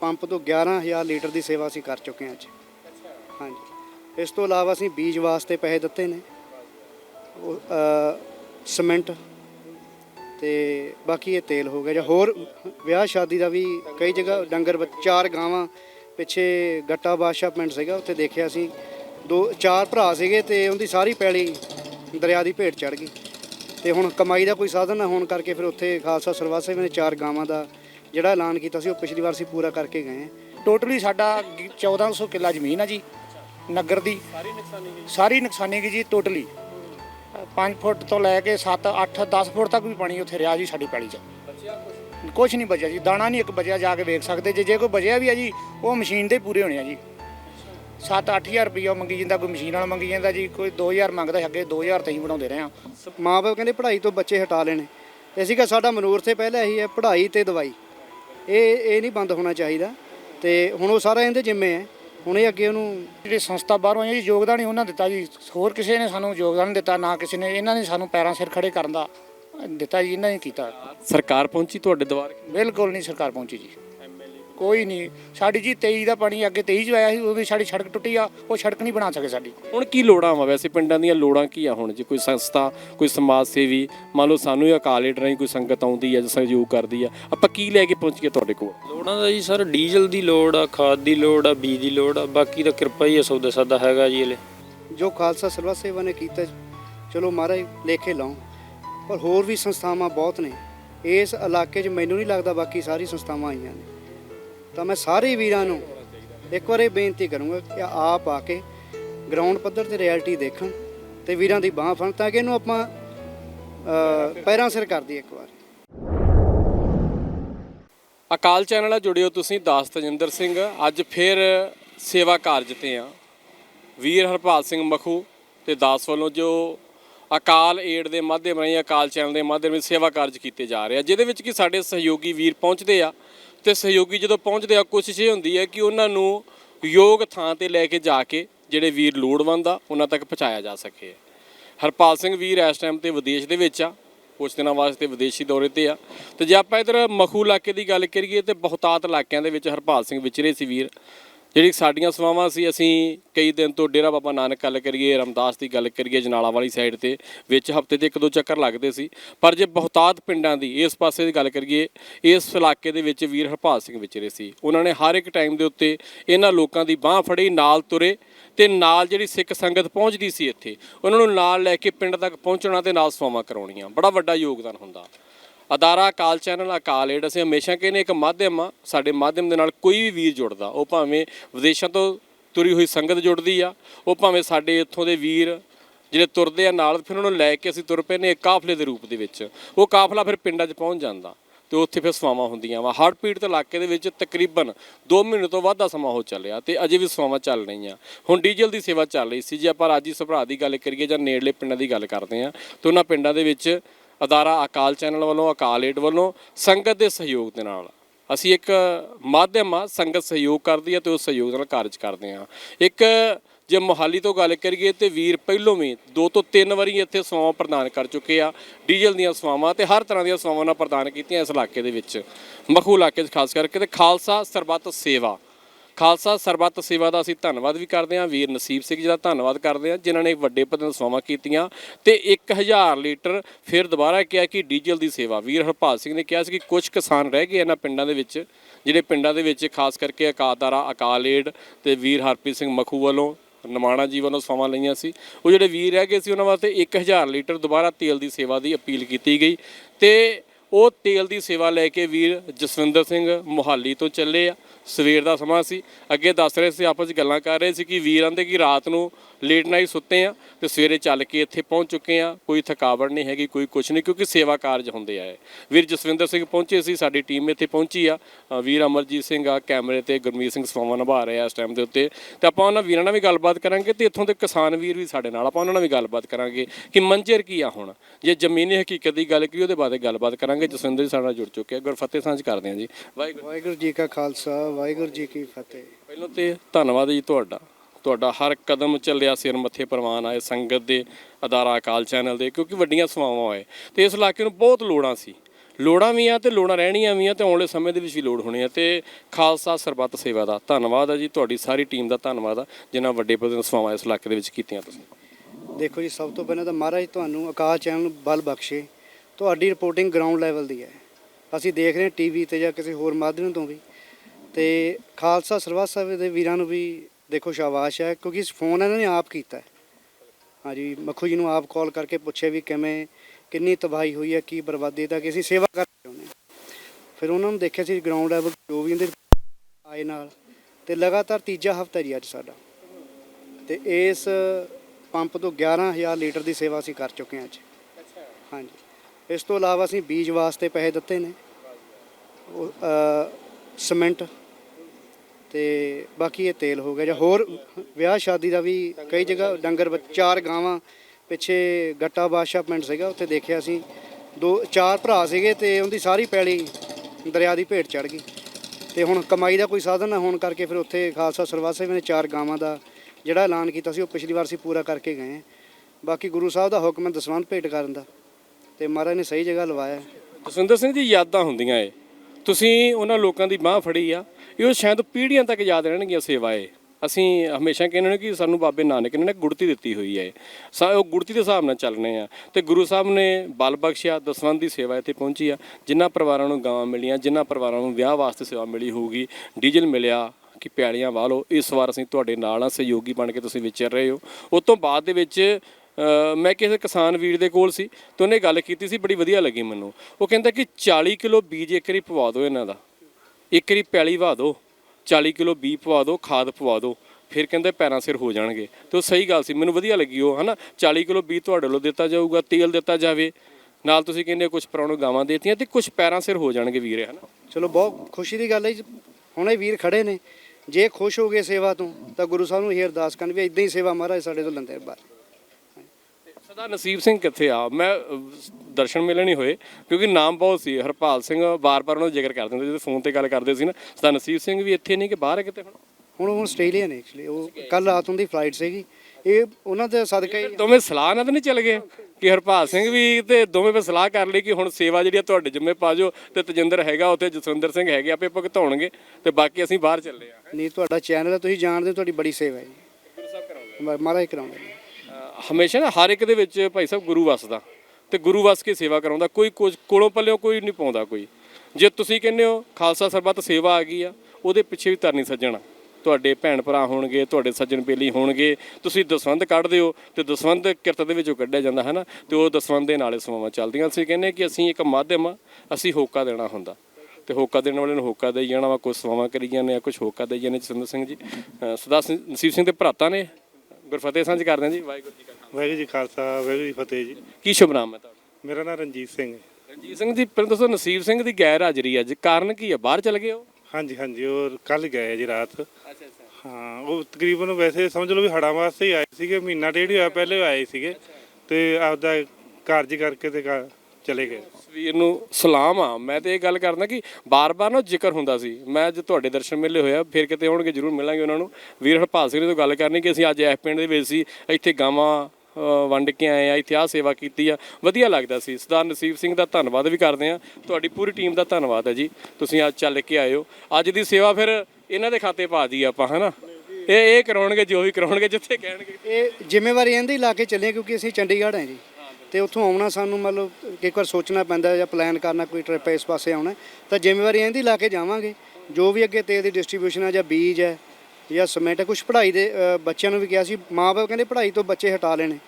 Pump ਤੋਂ 11000 litre ਦੀ ਸੇਵਾ ਅਸੀਂ ਕਰ ਚੁੱਕੇ ਹਾਂ ਅੱਜ। ਹਾਂਜੀ। ਇਸ ਤੋਂ ਇਲਾਵਾ ਅਸੀਂ ਬੀਜ ਵਾਸਤੇ ਪੈਸੇ ਦਿੱਤੇ ਨੇ। ਉਹ, ਅ, ਤੇ ਬਾਕੀ ਇਹ ਤੇਲ ਹੋ ਗਿਆ ਜਾਂ ਹੋਰ ਵਿਆਹ ਸ਼ਾਦੀ ਦਾ ਵੀ ਕਈ ਜਗ੍ਹਾ ਡੰਗਰ ਚਾਰ ਗਾਵਾਂ ਪਿੱਛੇ ਗੱਟਾ ਬਾਦਸ਼ਾਹ ਪਿੰਡ ਸੀਗਾ ਉੱਥੇ ਦੇਖਿਆ ਸੀ ਦੋ ਚਾਰ ਭਰਾ ਸੀਗੇ ਤੇ ਉਹਦੀ ਸਾਰੀ ਪੈਲੀ ਦਰਿਆ ਦੀ ਭੇਟ ਚੜ ਗਈ। ਤੇ ਹੁਣ ਕਮਾਈ ਦਾ ਕੋਈ ਸਾਧਨ ਨਾ ਹੋਣ ਕਰਕੇ ਫਿਰ ਉੱਥੇ ਖਾਲਸਾ ਸਰਵਾ ਸੇਵਾ ਨੇ ਚਾਰ ਗਾਵਾਂ ਦਾ ਜਿਹੜਾ ਐਲਾਨ ਕੀਤਾ ਸੀ ਉਹ ਪਿਛਲੀ ਵਾਰ ਅਸੀਂ ਪੂਰਾ ਕਰਕੇ ਗਏ ਹਾਂ। ਟੋਟਲੀ ਸਾਡਾ ਗ- 1400 ਕਿੱਲਾ ਜ਼ਮੀਨ ਆ ਜੀ ਨਗਰ ਦੀ। ਸਾਰੀ ਨੁਕਸਾਨੀ ਗਈ ਸਾਰੀ ਨੁਕਸਾਨੀ ਗਈ ਜੀ ਟੋਟਲੀ 5 ਫੁੱਟ ਤੋਂ ਲੈ ਕੇ 7 8 10 ਫੁੱਟ ਤੱਕ ਵੀ ਪਾਣੀ ਉੱਥੇ ਰਿਹਾ ਜੀ ਸਾਡੀ ਪੈਲੀ 'ਚ। ਕੁਝ ਨਹੀਂ ਬਚਿਆ ਜੀ ਦਾਣਾ ਨਹੀਂ ਇੱਕ ਬਚਿਆ ਜਾ ਕੇ ਵੇਖ ਸਕਦੇ। ਜੇ ਜੇ ਕੋਈ ਬਚਿਆ ਵੀ ਆ ਜੀ ਉਹ ਮਸ਼ੀਨ ਦੇ ਪੂਰੇ ਹੋਣੇ ਆ ਜੀ। 7-8000 ਰੁਪਈਆ ਮੰਗੀ ਜਾਂਦਾ ਕੋਈ ਮਸ਼ੀਨ ਨਾਲ ਮੰਗੀ ਜਾਂਦਾ ਜੀ ਕੋਈ 2000 ਮੰਗਦਾ ਸੀ, ਅੱਗੇ 2000 ਤੇ ਹੀ ਬਣਾਉਂਦੇ ਰਹੇ ਆ ਮਾਂ ਬਾਪ ਕਹਿੰਦੇ ਪੜ੍ਹਾਈ ਤੋਂ ਬੱਚੇ ਹਟਾ ਲੈਣੇ। ਤੇ ਅਸੀਂ ਕਿਹਾ ਸਾਡਾ ਮਨੂਰ ਤੇ ਪਹਿਲਾਂ ਇਹੀ ਹੈ ਪੜ੍ਹਾਈ ਤੇ ਦਵਾਈ। ਇਹ ਇਹ ਨਹੀਂ ਬੰਦ ਹੋਣਾ ਚਾਹੀਦਾ। ਤੇ ਹੁਣ ਉਹ ਸਾਰਾ ਇਹਦੇ ਜਿੰਮੇ ਹੈ। ਹੁਣ ਇਹ ਅੱਗੇ ਉਹਨੂੰ ਜਿਹੜੀ ਸੰਸਥਾ ਬਾਹਰੋਂ ਆਈ ਜੀ ਯੋਗਦਾਨ ਹੀ ਉਹਨਾਂ ਦਿੱਤਾ ਜੀ। ਹੋਰ ਕਿਸੇ ਨੇ ਸਾਨੂੰ ਯੋਗਦਾਨ ਨਹੀਂ ਦਿੱਤਾ ਨਾ ਕਿਸੇ ਨੇ। ਇਹਨਾਂ ਨੇ ਸਾਨੂੰ ਪੈਰਾਂ ਸਿਰ ਖੜੇ ਕਰਨ ਦਾ ਦਿੱਤਾ ਜੀ ਇਹਨਾਂ ਨੇ ਕੀਤਾ। ਸਰਕਾਰ ਪਹੁੰਚੀ ਤੁਹਾਡੇ ਦੁਆਰ ਬਿਲਕੁਲ ਨਹੀਂ ਸਰਕਾਰ ਪਹੁੰਚੀ ਜੀ। ਕੋਈ ਨਹੀਂ। ਸਾਡੀ ਜੀ 23 ਦਾ ਪਾਣੀ ਅੱਗੇ 23 ਚ ਆਇਆ ਸੀ ਉਹ ਵੀ ਸਾਡੀ ਸੜਕ ਟੁੱਟੀ ਆ ਉਹ ਸੜਕ ਨਹੀਂ ਬਣਾ ਸਕੇ ਸਾਡੀ। ਹੁਣ ਕੀ ਲੋੜਾਂ ਵਾ ਵੈਸੇ? ਪਿੰਡਾਂ ਦੀਆਂ ਲੋੜਾਂ ਕੀ ਆ ਹੁਣ? ਜੇ ਕੋਈ ਸੰਸਥਾ ਕੋਈ ਸਮਾਜ ਸੇਵੀ ਮੰਨ ਲਓ ਸਾਨੂੰ ਹੀ ਅਕਾਲ ਲੀਡਰ ਰਾਹੀਂ ਕੋਈ ਸੰਗਤ ਆਉਂਦੀ ਹੈ ਜਾਂ ਸਹਿਯੋਗ ਕਰਦੀ ਆ ਆਪਾਂ ਕੀ ਲੈ ਕੇ ਪਹੁੰਚੀਏ ਤੁਹਾਡੇ ਕੋਲ? ਲੋੜਾਂ ਦਾ ਜੀ ਸਰ ਡੀਜ਼ਲ ਦੀ ਲੋੜ ਆ ਖਾਦ ਦੀ ਲੋੜ ਆ ਬੀਜ ਦੀ ਲੋੜ ਆ ਬਾਕੀ ਤਾਂ ਕਿਰਪਾ ਹੀ ਆ ਸੌਦਾ ਸਾਦਾ ਹੈਗਾ ਜੀ ਇਹਲੇ ਜੋ ਖਾਲਸਾ ਸਰਵਾ ਸੇਵਾ ਨੇ ਕੀਤਾ ਚਲੋ ਮਹਾਰਾਜ ਲੇਖੇ ਲਾਉ ਪਰ ਹੋਰ ਵੀ ਸੰਸਥਾਵਾਂ ਬਹੁਤ ਨੇ। ਇਸ ਇਲਾਕੇ 'ਚ ਮੈਨੂੰ ਨਹੀਂ ਲੱਗਦਾ ਬਾਕੀ ਸਾਰੀ ਸੰਸਥਾਵਾਂ ਆਈਆਂ ਨੇ। ਤਾਂ ਮੈਂ ਸਾਰੇ ਵੀਰਾਂ ਨੂੰ ਇੱਕ ਵਾਰ ਇਹ ਬੇਨਤੀ ਕਰੂੰਗਾ ਕਿ ਆਪ ਆ ਕੇ ਗਰਾਊਂਡ ਪੱਧਰ ਤੇ ਰਿਐਲਿਟੀ ਦੇਖਣ ਤੇ ਵੀਰਾਂ ਦੀ ਬਾਹ ਫੜਨ ਤਾਂ ਕਿ ਇਹਨੂੰ ਆਪਾਂ ਪੈਰਾਂ ਸਿਰ ਕਰ ਦਈਏ ਇੱਕ ਵਾਰ। ਅਕਾਲ ਚੈਨਲ ਨਾਲ ਜੁੜਿਓ ਤੁਸੀਂ ਦਾਸ ਤਜਿੰਦਰ ਸਿੰਘ। ਅੱਜ ਫਿਰ ਸੇਵਾ ਕਾਰਜ ਤੇ ਆ ਵੀਰ ਹਰਪਾਲ ਸਿੰਘ ਮਖੂ ਤੇ ਦਾਸ ਵੱਲੋਂ ਜੋ ਅਕਾਲ ਏਡ ਦੇ ਮਾਧਿਅਮ ਰਾਹੀਂ ਅਕਾਲ ਚੈਨਲ ਦੇ ਮਾਧਿਅਮ ਰਾਹੀਂ ਸੇਵਾ ਕਾਰਜ ਕੀਤੇ ਜਾ ਰਹੇ ਆ, ਜਿਹਦੇ ਵਿੱਚ ਕਿ ਸਾਡੇ ਸਹਿਯੋਗੀ ਵੀਰ ਪਹੁੰਚਦੇ ਆ। ਤੇ ਸਹਿਯੋਗੀ ਜਦੋਂ ਪਹੁੰਚਦੇ ਆ, ਕੋਸ਼ਿਸ਼ ਇਹ ਹੁੰਦੀ ਹੈ ਕਿ ਉਹਨਾਂ ਨੂੰ ਯੋਗ ਥਾਂ ਤੇ ਲੈ ਕੇ ਜਾ ਕੇ ਜਿਹੜੇ ਵੀਰ ਲੋੜਵੰਦ ਆ, ਉਹਨਾਂ ਤੱਕ ਪਹੁੰਚਾਇਆ ਜਾ ਸਕੇ। ਹਰਪਾਲ ਸਿੰਘ ਵੀਰ ਇਸ ਟਾਈਮ ਤੇ ਵਿਦੇਸ਼ ਦੇ ਵਿੱਚ ਆ ਕੁਝ ਦਿਨਾਂ ਵਾਸਤੇ ਵਿਦੇਸ਼ੀ ਦੌਰੇ ਤੇ ਆ। ਤੇ ਜੇ ਆਪਾਂ ਇਧਰ ਮਖੂ ਇਲਾਕੇ ਦੀ ਗੱਲ ਕਰੀਏ ਤੇ ਬਹੁਤਾਤ ਇਲਾਕਿਆਂ ਦੇ ਵਿੱਚ ਹਰਪਾਲ ਸਿੰਘ ਵਿਚਰੇ ਸੀ ਵੀਰ। ਜਿਹੜੀ ਸਾਡੀਆਂ ਸੇਵਾਵਾਂ ਸੀ, ਅਸੀਂ ਕਈ ਦਿਨ ਤੋਂ ਡੇਰਾ ਬਾਬਾ ਨਾਨਕ ਗੱਲ ਕਰੀਏ, ਰਮਦਾਸ ਦੀ ਗੱਲ ਕਰੀਏ, ਜਨਾਲਾ ਵਾਲੀ ਸਾਈਡ ਤੇ, ਵਿੱਚ ਹਫ਼ਤੇ ਦੇ ਇੱਕ ਦੋ ਚੱਕਰ ਲੱਗਦੇ ਸੀ। ਪਰ ਜੇ ਬਹੁਤਾਤ ਪਿੰਡਾਂ ਦੀ, ਇਸ ਪਾਸੇ ਦੀ ਗੱਲ ਕਰੀਏ, ਇਸ ਇਲਾਕੇ ਦੇ ਵਿੱਚ ਵੀਰ ਹਰਪਾਲ ਸਿੰਘ ਵਿਚਰੇ ਸੀ। ਉਹਨਾਂ ਨੇ ਹਰ ਇੱਕ ਟਾਈਮ ਦੇ ਉੱਤੇ ਇਹਨਾਂ ਲੋਕਾਂ ਦੀ ਬਾਹ ਫੜੀ, ਨਾਲ ਤੁਰੇ ਤੇ ਨਾਲ ਜਿਹੜੀ ਸਿੱਖ ਸੰਗਤ ਪਹੁੰਚਦੀ ਸੀ ਇੱਥੇ, ਉਹਨਾਂ ਨੂੰ ਨਾਲ ਲੈ ਕੇ ਪਿੰਡ ਤੱਕ ਪਹੁੰਚਣਾ ਤੇ ਨਾਲ ਸੇਵਾਵਾਂ ਕਰਾਉਣੀਆਂ। ਬੜਾ ਵੱਡਾ ਯੋਗਦਾਨ ਹੁੰਦਾ। ਅਦਾਰਾ ਅਕਾਲ ਚੈਨਲ, ਅਕਾਲ ਏਡ, ਅਸੀਂ ਹਮੇਸ਼ਾ ਕਹਿੰਦੇ ਇੱਕ ਮਾਧਿਅਮ ਆ, ਸਾਡੇ ਮਾਧਿਅਮ ਦੇ ਨਾਲ ਕੋਈ ਵੀ ਵੀਰ ਜੁੜਦਾ। ਉਹ ਭਾਵੇਂ ਵਿਦੇਸ਼ਾਂ ਤੋਂ ਤੁਰੀ ਹੋਈ ਸੰਗਤ ਜੁੜਦੀ ਆ, ਉਹ ਭਾਵੇਂ ਸਾਡੇ ਇੱਥੋਂ ਦੇ ਵੀਰ ਜਿਹੜੇ ਤੁਰਦੇ ਆ ਨਾਲ, ਫਿਰ ਉਹਨਾਂ ਨੂੰ ਲੈ ਕੇ ਅਸੀਂ ਤੁਰ ਪਏ ਨੇ ਕਾਫਲੇ ਦੇ ਰੂਪ ਦੇ ਵਿੱਚ। ਉਹ ਕਾਫਲਾ ਫਿਰ ਪਿੰਡਾਂ 'ਚ ਪਹੁੰਚ ਜਾਂਦਾ ਤੇ ਉੱਥੇ ਫਿਰ ਸਵਾਵਾਂ ਹੁੰਦੀਆਂ ਵਾ। ਹੜ੍ਹ ਪੀੜਤ ਇਲਾਕੇ ਦੇ ਵਿੱਚ ਤਕਰੀਬਨ 2 ਮਹੀਨੇ ਤੋਂ ਵੱਧ ਦਾ ਸਮਾਂ ਹੋ ਚੱਲਿਆ ਤੇ ਅਜੇ ਵੀ ਸਵਾਵਾਂ ਚੱਲ ਰਹੀਆਂ। ਹੁਣ ਡੀਜ਼ਲ ਦੀ ਸੇਵਾ ਚੱਲ ਰਹੀ ਸੀ। ਜੇ ਆਪਾਂ ਰਾਜੀ ਸਭਰਾ ਦੀ ਗੱਲ ਕਰੀਏ ਜਾਂ ਨੇੜਲੇ ਪਿੰਡਾਂ ਦੀ ਗੱਲ ਕਰਦੇ ਆ ਤਾਂ ਉਹਨਾਂ ਪਿੰਡਾਂ ਦੇ ਵਿੱਚ ਅਦਾਰਾ ਅਕਾਲ ਚੈਨਲ ਵੱਲੋਂ, ਅਕਾਲ ਏਡ ਵੱਲੋਂ ਸੰਗਤ ਦੇ ਸਹਿਯੋਗ ਦੇ ਨਾਲ। ਅਸੀਂ ਇੱਕ ਮਾਧਿਅਮ ਆ, ਸੰਗਤ ਸਹਿਯੋਗ ਕਰਦੀ ਹੈ ਤੇ ਉਸ ਸਹਿਯੋਗ ਨਾਲ ਕਾਰਜ ਕਰਦੇ ਆ। ਇੱਕ ਜੇ ਮੋਹਾਲੀ ਤੋਂ ਗੱਲ ਕਰੀਏ ਤੇ ਵੀਰ ਪਹਿਲੋਂ ਵੀ ਦੋ ਤੋਂ ਤਿੰਨ ਵਾਰੀ ਇੱਥੇ ਸੇਵਾਵਾਂ ਪ੍ਰਦਾਨ ਕਰ ਚੁੱਕੇ ਆ, ਡੀਜ਼ਲ ਦੀਆਂ ਸੇਵਾਵਾਂ ਤੇ ਹਰ ਤਰ੍ਹਾਂ ਦੀਆਂ ਸੇਵਾਵਾਂ ਨਾਲ ਪ੍ਰਦਾਨ ਕੀਤੀਆਂ ਇਸ ਇਲਾਕੇ ਦੇ ਵਿੱਚ, ਮਖੂ ਇਲਾਕੇ 'ਚ ਖਾਸ ਕਰਕੇ ਤੇ ਖਾਲਸਾ ਸਰਬੱਤ ਸੇਵਾ। ਖਾਲਸਾ ਸਰਬੱਤ ਸੇਵਾ ਦਾ ਅਸੀਂ ਧੰਨਵਾਦ ਵੀ ਕਰਦੇ ਹਾਂ, ਵੀਰ ਨਸੀਬ ਸਿੰਘ ਜੀ ਦਾ ਧੰਨਵਾਦ ਕਰਦੇ ਹਾਂ, ਜਿਨ੍ਹਾਂ ਨੇ ਵੱਡੇ ਪੱਧਰ ਤੇ ਸੇਵਾਵਾਂ ਕੀਤੀਆਂ ਤੇ 1000 ਲੀਟਰ ਫਿਰ ਦੁਬਾਰਾ ਕਿਹਾ ਕਿ ਡੀਜ਼ਲ ਦੀ ਸੇਵਾ। ਵੀਰ ਹਰਪਾਲ ਸਿੰਘ ਨੇ ਕਿਹਾ ਸੀ ਕਿ ਕੁਝ ਕਿਸਾਨ ਰਹਿ ਗਏ ਇਹਨਾਂ ਪਿੰਡਾਂ ਦੇ ਵਿੱਚ, ਜਿਹੜੇ ਪਿੰਡਾਂ ਦੇ ਵਿੱਚ ਖਾਸ ਕਰਕੇ ਅਕਾਦਾਰਾ ਅਕਾਲ ਏਡ ਤੇ ਵੀਰ ਹਰਪ੍ਰੀਤ ਸਿੰਘ ਮਖੂ ਵੱਲੋਂ, ਨਮਾਣਾ ਜੀ ਵੱਲੋਂ ਸੇਵਾਵਾਂ ਲਈਆਂ ਸੀ। ਉਹ ਜਿਹੜੇ ਵੀਰ ਰਹਿ ਗਏ ਸੀ ਉਹਨਾਂ ਵਾਸਤੇ 1000 ਲੀਟਰ ਦੁਬਾਰਾ ਤੇਲ ਦੀ ਸੇਵਾ ਦੀ ਅਪੀਲ ਕੀਤੀ ਗਈ ਤੇ ਉਹ ਤੇਲ ਦੀ ਸੇਵਾ ਲੈ ਕੇ ਵੀਰ ਜਸਵਿੰਦਰ ਸਿੰਘ ਮੁਹਾਲੀ ਤੋਂ ਚੱਲੇ ਆ। ਸਵੇਰ ਦਾ ਸਮਾਂ ਸੀ। ਅੱਗੇ ਦੱਸ ਰਹੇ ਸੀ, ਆਪਸ ਵਿੱਚ ਗੱਲਾਂ ਕਰ ਰਹੇ ਸੀ ਕਿ ਵੀਰ ਆਂਦੇ ਕਿ ਰਾਤ ਨੂੰ ਲੇਟ ਨਾਈਟ ਸੁੱਤੇ ਆ ਤੇ ਸਵੇਰੇ ਚੱਲ ਕੇ ਇੱਥੇ ਪਹੁੰਚ ਚੁੱਕੇ ਆ। ਕੋਈ ਥਕਾਵਟ ਨਹੀਂ ਹੈਗੀ, ਕੋਈ ਕੁਝ ਨਹੀਂ, ਕਿਉਂਕਿ ਸੇਵਾ ਕਾਰਜ ਹੁੰਦੇ ਆ ਵੀਰ ਜਸਵਿੰਦਰ ਸਿੰਘ ਪਹੁੰਚੇ ਸੀ, ਸਾਡੀ ਟੀਮ ਇੱਥੇ ਪਹੁੰਚੀ ਆ। ਵੀਰ ਅਮਰਜੀਤ ਸਿੰਘ ਆ, ਕੈਮਰੇ ਤੇ ਗੁਰਮੀਤ ਸਿੰਘ ਸਵਾਵਾਂ ਨਿਭਾ ਰਹੇ ਆ ਇਸ ਟਾਈਮ ਦੇ ਉੱਤੇ। ਤੇ ਆਪਾਂ ਉਹਨਾਂ ਵੀਰਾਂ ਨਾਲ ਵੀ ਗੱਲਬਾਤ ਕਰਾਂਗੇ ਤੇ ਇੱਥੋਂ ਦੇ ਕਿਸਾਨ ਵੀਰ ਵੀ ਸਾਡੇ ਨਾਲ, ਆਪਾਂ ਉਹਨਾਂ ਨਾਲ ਵੀ ਗੱਲਬਾਤ ਕਰਾਂਗੇ ਕਿ ਮੰਜਰ ਕੀ ਆ ਹੁਣ। ਜੇ ਜ਼ਮੀਨੀ ਹਕੀਕਤ ਦੀ ਗੱਲ ਕੀ ਉਹਦੇ ਬਾਰੇ ਗੱਲਬਾਤ ਕਰਾਂਗੇ। ਜਸਵਿੰਦਰ ਜੀ ਸਾਡੇ ਨਾਲ ਜੁੜ ਚੁੱਕੇ ਆ। ਗੁਰਫਤਿਹ ਸਾਂਝ ਕਰਦੇ ਆ ਜੀ। ਵਾਹਿਗੁਰੂ। ਵਾਹਿਗੁਰੂ ਜੀ ਕਾ ਖਾਲਸਾ ਵਾਹਿਗੁਰੂ ਜੀ ਕੀ ਫਤਿਹ। ਪਹਿਲਾਂ ਤੇ ਧੰਨਵਾਦ ਜੀ ਤੁਹਾਡਾ। ਤੁਹਾਡਾ ਹਰ ਕਦਮ ਚੱਲਿਆ ਸਿਰ ਮੱਥੇ ਪ੍ਰਵਾਨ ਆਏ ਸੰਗਤ ਦੇ ਅਦਾਰਾ ਅਕਾਲ ਚੈਨਲ ਦੇ ਕਿਉਂਕਿ ਵੱਡੀਆਂ ਸੇਵਾਵਾਂ ਹੋਏ। ਤੇ ਇਸ ਇਲਾਕੇ ਨੂੰ ਬਹੁਤ ਲੋੜਾਂ ਸੀ। ਲੋੜਾਂ ਵੀ ਆ ਤੇ ਲੋੜਾਂ ਰਹਿਣੀਆਂ ਵੀ ਆ ਤੇ ਆਉਣ ਵਾਲੇ ਸਮੇਂ ਦੇ ਵਿੱਚ ਵੀ ਲੋੜ ਹੋਣੀ ਆ ਤੇ ਖਾਲਸਾ ਸਰਬੱਤ ਸੇਵਾ ਦਾ। ਧੰਨਵਾਦ ਆ ਜੀ ਤੁਹਾਡੀ ਸਾਰੀ ਟੀਮ ਦਾ ਧੰਨਵਾਦ ਆ ਜਿਨ੍ਹਾਂ ਵੱਡੇ ਪੱਧਰ ਦੀਆਂ ਸੇਵਾਵਾਂ ਇਸ ਇਲਾਕੇ ਦੇ ਵਿੱਚ ਕੀਤੀਆਂ ਤੁਸੀਂ। ਦੇਖੋ ਜੀ ਸਭ ਤੋਂ ਪਹਿਲਾਂ ਤਾਂ ਮਹਾਰਾਜ ਤੁਹਾਨੂੰ ਆਕਾਸ਼ ਚੈਨਲ ਨੂੰ ਬਲ ਬਖਸ਼ੇ। ਤੁਹਾਡੀ ਰਿਪੋਰਟਿੰਗ ਗਰਾਊਂਡ ਲੈਵਲ ਦੀ ਹੈ। ਅਸੀਂ ਦੇਖ ਰਹੇ ਹਾਂ ਟੀਵੀ ਤੇ ਜਾਂ ਕਿਸੇ ਹੋਰ ਮਾਧਿਅਮ ਤੋਂ ਵੀ। ਤੇ ਖਾਲਸਾ ਸਰਬੱਤ ਸਾਹਿਬ ਦੇ ਵੀਰਾਂ ਨੂੰ ਵੀ ਦੇਖੋ ਸ਼ਾਬਾਸ਼ ਹੈ ਕਿਉਂਕਿ ਇਸ ਫੋਨ ਇਹਨਾਂ ਨੇ ਆਪ ਕੀਤਾ ਹਾਂਜੀ ਮੱਖੂ ਜੀ ਨੂੰ ਆਪ ਕਾਲ ਕਰਕੇ ਪੁੱਛਿਆ ਵੀ ਕਿਵੇਂ ਕਿੰਨੀ ਤਬਾਹੀ ਹੋਈ ਹੈ ਕੀ ਬਰਬਾਦੀ ਦਾ ਕਿ ਅਸੀਂ ਸੇਵਾ ਕਰ ਰਹੇ ਹਾਂ। ਫਿਰ ਉਹਨਾਂ ਨੂੰ ਦੇਖਿਆ ਸੀ ਗਰਾਊਂਡ ਲੈਵਲ ਜੋ ਵੀ ਇਹਦੇ ਆਏ ਨਾਲ ਤੇ ਲਗਾਤਾਰ ਤੀਜਾ ਹਫਤਾ ਜੀ ਅੱਜ ਸਾਡਾ। ਤੇ ਇਸ ਪੰਪ ਤੋਂ 11000 ਲੀਟਰ ਦੀ ਸੇਵਾ ਅਸੀਂ ਕਰ ਚੁੱਕੇ ਹਾਂ ਅੱਜ। ਹਾਂਜੀ ਇਸ ਤੋਂ ਇਲਾਵਾ ਅਸੀਂ ਬੀਜ ਵਾਸਤੇ ਪੈਸੇ ਦਿੱਤੇ ਨੇ। ਉਹ, ਸੀਮੈਂਟ ਤੇ ਬਾਕੀ ਇਹ ਤੇਲ ਹੋ ਗਿਆ ਜਾਂ ਹੋਰ ਵਿਆਹ ਸ਼ਾਦੀ ਦਾ ਵੀ ਕਈ ਜਗ੍ਹਾ ਡੰਗਰ ਬੱਚ- ਚਾਰ ਗਾਵਾਂ ਪਿੱਛੇ ਗੱਟਾ ਬਾਦਸ਼ਾਹ ਪਿੰਡ ਸੀਗਾ, ਉੱਥੇ ਦੇਖਿਆ ਅਸੀਂ। ਦੋ, ਚਾਰ ਭਰਾ ਸੀਗੇ ਤੇ ਉਹਦੀ ਸਾਰੀ ਪੈਲੀ ਦਰਿਆ ਦੀ ਭੇਟ ਚੜ ਗਈ। ਤੇ ਹੁਣ ਕਮਾਈ ਦਾ ਕੋਈ ਸਾਧਨ ਨਾ ਹੋਣ ਕਰਕੇ ਫਿਰ ਉੱਥੇ ਖਾਲਸਾ ਸਰਬੱਤ ਸੇਵਾ ਨੇ ਚਾਰ ਗਾਵਾਂ ਦਾ ਜਿਹੜਾ ਐਲਾਨ ਕੀਤਾ ਸੀ, ਉਹ ਪਿਛਲੀ ਵਾਰ ਅਸੀਂ ਪੂਰਾ ਕਰਕੇ ਗਏ ਹਾਂ। ਬਾਕੀ ਗੁਰੂ ਸਾਹਿਬ ਦਾ ਹੁਕਮ ਹੈ ਦਸਵੰਧ ਭੇਟ ਕਰਨ ਦਾ ਤੇ ਮਹਾਰਾਜ ਨੇ ਸਹੀ ਜਗ੍ਹਾ ਲਵਾਇਆ। ਜਸਵਿੰਦਰ ਸਿੰਘ ਜੀ, ਯਾਦਾਂ ਹੁੰਦੀਆਂ ਏ ਤੁਸੀਂ ਉਹਨਾਂ ਲੋਕਾਂ ਦੀ ਬਾਹ ਫੜੀ ਆ ਇਹ ਉਹ ਸ਼ਾਇਦ ਪੀੜ੍ਹੀਆਂ ਤੱਕ ਯਾਦ ਰਹਿਣਗੀਆਂ ਸੇਵਾ ਏ ਅਸੀਂ ਹਮੇਸ਼ਾ ਕਹਿੰਦੇ ਨੇ ਕਿ ਸਾਨੂੰ ਬਾਬੇ ਨਾਨਕ ਨੇ ਗੁੜਤੀ ਦਿੱਤੀ ਹੋਈ ਹੈ ਸਾ ਉਹ ਗੁੜਤੀ ਦੇ ਹਿਸਾਬ ਨਾਲ ਚੱਲਣੇ ਆ। ਤੇ ਗੁਰੂ ਸਾਹਿਬ ਨੇ ਬਲ ਬਖਸ਼ਿਆ, ਦਸਵੰਧ ਦੀ ਸੇਵਾ ਇੱਥੇ ਪਹੁੰਚੀ ਆ। ਜਿਨ੍ਹਾਂ ਪਰਿਵਾਰਾਂ ਨੂੰ ਗਾਵਾਂ ਮਿਲੀਆਂ ਜਿਨ੍ਹਾਂ ਪਰਿਵਾਰਾਂ ਨੂੰ ਵਿਆਹ ਵਾਸਤੇ ਸੇਵਾ ਮਿਲੀ ਹੋਊਗੀ, ਡੀਜ਼ਲ ਮਿਲਿਆ ਕਿ ਪਿਆਲੀਆਂ ਵਾਹ ਲਓ। ਇਸ ਵਾਰ ਅਸੀਂ ਤੁਹਾਡੇ ਨਾਲ ਆ, ਸਹਿਯੋਗੀ ਬਣ ਕੇ ਤੁਸੀਂ ਵਿਚਰ ਰਹੇ ਹੋ। ਉਸ ਤੋਂ ਬਾਅਦ ਦੇ ਵਿੱਚ ਮੈਂ ਕਿਸੇ ਕਿਸਾਨ ਵੀਰ ਦੇ ਕੋਲ ਸੀ, ਤੇ ਉਹਨੇ ਗੱਲ ਕੀਤੀ ਸੀ, ਬੜੀ ਵਧੀਆ ਲੱਗੀ ਮੈਨੂੰ। ਉਹ ਕਹਿੰਦਾ ਕਿ 40 ਕਿਲੋ ਬੀਜ ਇੱਕਰੀ ਪਵਾ ਦਿਓ ਇਹਨਾਂ ਦਾ। ਇੱਕਰੀ ਪੈਲੀ ਵਾ ਦਿਓ 40 ਕਿਲੋ ਬੀ ਪਵਾ ਦਿਓ ਖਾਦ ਪਵਾ ਦਿਓ ਫਿਰ ਕਹਿੰਦੇ ਪੈਰਾਂ ਸਿਰ ਹੋ ਜਾਣਗੇ। ਤੇ ਉਹ ਸਹੀ ਗੱਲ ਸੀ ਮੈਨੂੰ ਵਧੀਆ ਲੱਗੀ ਉਹ ਹਨਾ? 40 ਕਿਲੋ ਬੀ ਤੁਹਾਡੇ ਵੱਲੋਂ ਦਿੱਤਾ ਜਾਊਗਾ ਤੇਲ ਦਿੱਤਾ ਜਾਵੇ। ਨਾਲ ਤੁਸੀਂ ਕਹਿੰਦੇ ਕੁਝ ਪਰੌਣ ਗਾਵਾਂ ਦੇਤੀਆਂ ਤੇ ਕੁਝ ਪੈਰਾਂ ਸਿਰ ਹੋ ਜਾਣਗੇ ਵੀਰੇ ਹਨਾ? ਚਲੋ ਬਹੁਤ ਖੁਸ਼ੀ ਦੀ ਗੱਲ ਹੈ ਜੀ। ਹੁਣ ਇਹ ਵੀਰ ਖੜੇ ਨੇ। ਜੇ ਖੁਸ਼ ਹੋ ਗਏ ਸੇਵਾ ਤੋਂ ਤਾਂ ਗੁਰੂ ਸਾਹਿਬ ਨੂੰ ਇਹ ਅਰਦਾਸ ਕਰਨ ਵੀ ਇਦਾਂ ਹੀ ਸੇਵਾ ਮਹਾਰਾਜ ਸਾਡੇ ਤੋਂ ਲੈਂਦੇ ਬਾਰ ਸਦਾ ਨਸੀਬ ਸਿੰਘ ਕਿੱਥੇ ਆ? ਮੈਂ ਅਹ, ਦਰਸ਼ਨ ਮਿਲੇ ਨਹੀਂ ਹੋਏ ਕਿਉਂਕਿ ਨਾਮ ਬਹੁਤ ਸੀ। ਹਰਪਾਲ ਸਿੰਘ ਬਾਰ-ਬਾਰ ਉਹਨਾਂ ਦਾ ਜ਼ਿਕਰ ਕਰ ਦਿੰਦੇ ਜਦੋਂ ਫੋਨ ਤੇ ਗੱਲ ਕਰਦੇ ਸੀ ਨਾ ਸਦਾ ਨਸੀਬ ਸਿੰਘ ਵੀ ਇੱਥੇ ਨਹੀਂ ਕਿ ਬਾਹਰ ਹੈ ਕਿਤੇ ਹੁਣ? ਹੁਣ ਉਹ ਆਸਟ੍ਰੇਲੀਆ ਨੇ ਐਕਚੁਅਲੀ ਉਹ ਕੱਲ ਰਾਤ ਨੂੰ ਦੀ ਫਲਾਈਟ ਸੀਗੀ। ਇਹ ਉਹਨਾਂ ਦੇ ਸਦਕਾ ਹੀ ਦੋਵੇਂ ਸਲਾਹ ਨਾਲ ਤਾਂ ਨਹੀਂ ਚੱਲ ਗਏ ਕਿ ਹਰਪਾਲ ਸਿੰਘ ਵੀ ਤੇ ਦੋਵੇਂ ਫਿਰ ਸਲਾਹ ਕਰ ਲਈ ਕਿ ਹੁਣ ਸੇਵਾ ਜਿਹੜੀ ਆ ਤੁਹਾਡੇ ਜਿੰਮੇ ਪਾ ਜਾਓ ਤੇ ਤਜਿੰਦਰ ਹੈਗਾ ਉੱਥੇ ਜਸਵਿੰਦਰ ਸਿੰਘ ਹੈਗੇ ਆਪੇ ਭੁਗਤਾਉਣਗੇ ਤੇ ਬਾਕੀ ਅਸੀਂ ਬਾਹਰ ਚੱਲੇ ਆ। ਨਹੀਂ ਤੁਹਾਡਾ ਚੈਨਲ ਹੈ ਤੁਸੀਂ ਜਾਣਦੇ ਹੋ ਤੁਹਾਡੀ ਬੜੀ ਸੇਵਾ ਹੈ ਜੀ। ਗੁਰੂ ਸਾਹਿਬ ਕਰਾਉਂਗੇ ਮ- ਮਹਾਰਾਜ ਕਰਾਉਂਦੇ ਹਮੇਸ਼ਾ ਨਾ ਹਰ ਇੱਕ ਦੇ ਵਿੱਚ ਭਾਈ ਸਾਹਿਬ ਗੁਰੂ ਵਸਦਾ। ਤੇ ਗੁਰੂ ਵਸ ਕੇ ਸੇਵਾ ਕਰਾਉਂਦਾ, ਕੋਈ ਕੁਝ ਕੋਲੋਂ ਪੱਲਿਓਂ ਕੋਈ ਨਹੀਂ ਪਾਉਂਦਾ ਕੋਈ। ਜੇ ਤੁਸੀਂ ਕਹਿੰਦੇ ਹੋ ਖਾਲਸਾ ਸਰਬੱਤ ਸੇਵਾ ਆ ਗਈ ਆ, ਉਹਦੇ ਪਿੱਛੇ ਵੀ ਤਰਨੀ ਸੱਜਣਾ ਤੁਹਾਡੇ ਭੈਣ ਭਰਾ ਹੋਣਗੇ, ਤੁਹਾਡੇ ਸੱਜਣ ਬੇਲੀ ਹੋਣਗੇ, ਤੁਸੀਂ ਦਸਵੰਧ ਕੱਢਦੇ ਹੋ ਤੇ ਦਸਵੰਧ ਕਿਰਤ ਦੇ ਵਿੱਚੋਂ ਕੱਢਿਆ ਜਾਂਦਾ ਹੈ ਨਾ ਤੇ ਉਹ ਦਸਵੰਧ ਦੇ ਨਾਲੇ ਸੇਵਾਵਾਂ ਚੱਲਦੀਆਂ। ਅਸੀਂ ਕਹਿੰਦੇ ਕਿ ਅਸੀਂ ਇੱਕ ਮਾਧਿਅਮ ਆ, ਅਸੀਂ ਹੋਕਾ ਦੇਣਾ ਹੁੰਦਾ। ਤੇ ਹੋਕਾ ਦੇਣ ਵਾਲੇ ਨੂੰ ਹੋਕਾ ਦੇਈ ਜਾਣਾ ਵਾ, ਕੁਝ ਸੇਵਾਵਾਂ ਕਰੀ ਜਾਂਦੇ ਆ, ਕੁਝ ਹੋਕਾ ਦੇਈ ਜਾਂਦੇ ਜਸਵਿੰਦਰ ਸਿੰਘ ਜੀ, ਅਹ ਸਦਾ ਨਸੀਬ ਸਿੰਘ ਦੇ ਭਰਾਤਾ ਨੇ। ਗੁਰਫਤਿਹ ਸਾਂਝ ਕਰਦੇ ਹਾਂ ਜੀ। ਵਾਹਿਗੁਰੂ ਜੀ ਕਾ ਵਾਹਿਗੁਰੂ ਜੀ ਖਾਲਸਾ ਵਾਹਿਗੁਰੂ ਜੀ ਫਤਿਹ ਜੀ। ਕੀ ਸ਼ੁਭ ਨਾਮ ਹੈ ਤੁਹਾਡਾ? ਮੇਰਾ ਨਾਮ ਰਣਜੀਤ ਸਿੰਘ ਹੈ। ਰਣਜੀਤ ਸਿੰਘ ਜੀ ਪਹਿਲਾਂ ਦੱਸੋ ਨਸੀਬ ਸਿੰਘ ਦੀ ਗੈਰ ਹਾਜ਼ਰੀ ਅੱਜ। ਕਾਰਨ ਕੀ ਹੈ? ਬਾਹਰ ਚਲੇ ਗਏ ਹੋ? ਹਾਂਜੀ ਹਾਂਜੀ ਉਹ ਕੱਲ ਗਏ ਜੀ ਰਾਤ। ਅੱਛਾ ਅੱਛਾ। ਹਾਂ ਉਹ ਤਕਰੀਬਨ ਵੈਸੇ ਸਮਝ ਲਓ ਵੀ ਹੜਾਂ ਵਾਸਤੇ ਹੀ ਆਏ ਸੀਗੇ। ਮਹੀਨਾ ਡੇਢ ਹੀ ਹੋਇਆ ਪਹਿਲੇ ਆਏ ਸੀਗੇ। ਤੇ ਆਪਦਾ ਕਾਰਜ ਕਰਕੇ ਤੇ ਘਰ ਚਲੇ ਗਏ। ਵੀਰ ਨੂੰ ਸਲਾਮ ਆ। ਮੈਂ ਤੇ ਇਹ ਗੱਲ ਕਰਦਾ ਕਿ ਬਾਰ-ਬਾਰ ਨਾ ਜ਼ਿਕਰ ਹੁੰਦਾ ਸੀ। ਮੈਂ ਅੱਜ ਤੁਹਾਡੇ ਦਰਸ਼ਨ ਮੇਲੇ ਹੋਇਆ ਫਿਰ ਕਿਤੇ ਆਉਣਗੇ ਜਰੂਰ ਮਿਲਾਂਗੇ ਉਹਨਾਂ ਨੂੰ। ਵੀਰ ਹਰਪਾਲ ਸਿੰਘ ਤੋਂ ਗੱਲ ਕਰਨੀ ਕਿ ਅਸੀਂ ਅੱਜ ਐਫ ਪਿੰਡ ਦੇ ਵਿੱਚ ਸੀ ਇੱਥੇ ਗਾਵਾਂ ਵੰਡ ਕੇ ਆਏ ਆ ਇੱਥੇ ਆਹ ਸੇਵਾ ਕੀਤੀ ਆ। ਵਧੀਆ ਲੱਗਦਾ ਸੀ। ਸਰਦਾਰ ਨਸੀਬ ਸਿੰਘ ਦਾ ਧੰਨਵਾਦ ਵੀ ਕਰਦੇ ਆ। ਤੁਹਾਡੀ ਪੂਰੀ ਟੀਮ ਦਾ ਧੰਨਵਾਦ ਹੈ ਜੀ। ਤੁਸੀਂ ਅੱਜ ਚੱਲ ਕੇ ਆਏ ਹੋ। ਅੱਜ ਦੀ ਸੇਵਾ ਫਿਰ ਇਹਨਾਂ ਦੇ ਖਾਤੇ ਪਾ ਦੀ ਆਪਾਂ, ਹਨਾ? ਇਹ ਇਹ ਕਰਾਉਣਗੇ ਜੋ ਵੀ ਕਰਾਉਣਗੇ, ਜਿੱਥੇ ਕਹਿਣਗੇ। ਇਹ ਜ਼ਿੰਮੇਵਾਰੀ ਇਹਦੇ ਹੀ ਲਾ ਕੇ ਚੱਲੇ ਕਿਉਂਕਿ ਅਸੀਂ ਚੰਡੀਗੜ੍ਹ ਹਾਂ ਜੀ। ਤੇ ਉੱਥੋਂ ਆਉਣਾ ਸਾਨੂੰ ਮਤਲਬ ਇੱਕ ਵਾਰ ਸੋਚਣਾ ਪੈਂਦਾ ਜਾਂ ਪਲਾਨ ਕਰਨਾ, ਕੋਈ ਟ੍ਰਿਪ ਇਸ ਪਾਸੇ ਆਉਣਾ ਤਾਂ ਜ਼ਿੰਮੇਵਾਰੀ ਇਹਦੀ ਲਾ ਕੇ ਜਾਵਾਂਗੇ। ਜੋ ਵੀ ਅੱਗੇ ਤੇਲ ਦੀ ਡਿਸਟ੍ਰੀਬਿਊਸ਼ਨ ਹੈ ਜਾਂ ਬੀਜ ਹੈ ਜਾਂ ਸਮੈਂਟ ਹੈ ਕੁਝ ਪੜ੍ਹਾਈ ਦੇ ਅ, ਬੱਚਿਆਂ ਨੂੰ ਵੀ ਕਿਹਾ ਸੀ ਮਾਪੇ ਕਹਿੰਦੇ ਪੜ੍ਹਾਈ ਤੋਂ ਬੱਚੇ ਹਟਾ ਲੈਣੇ।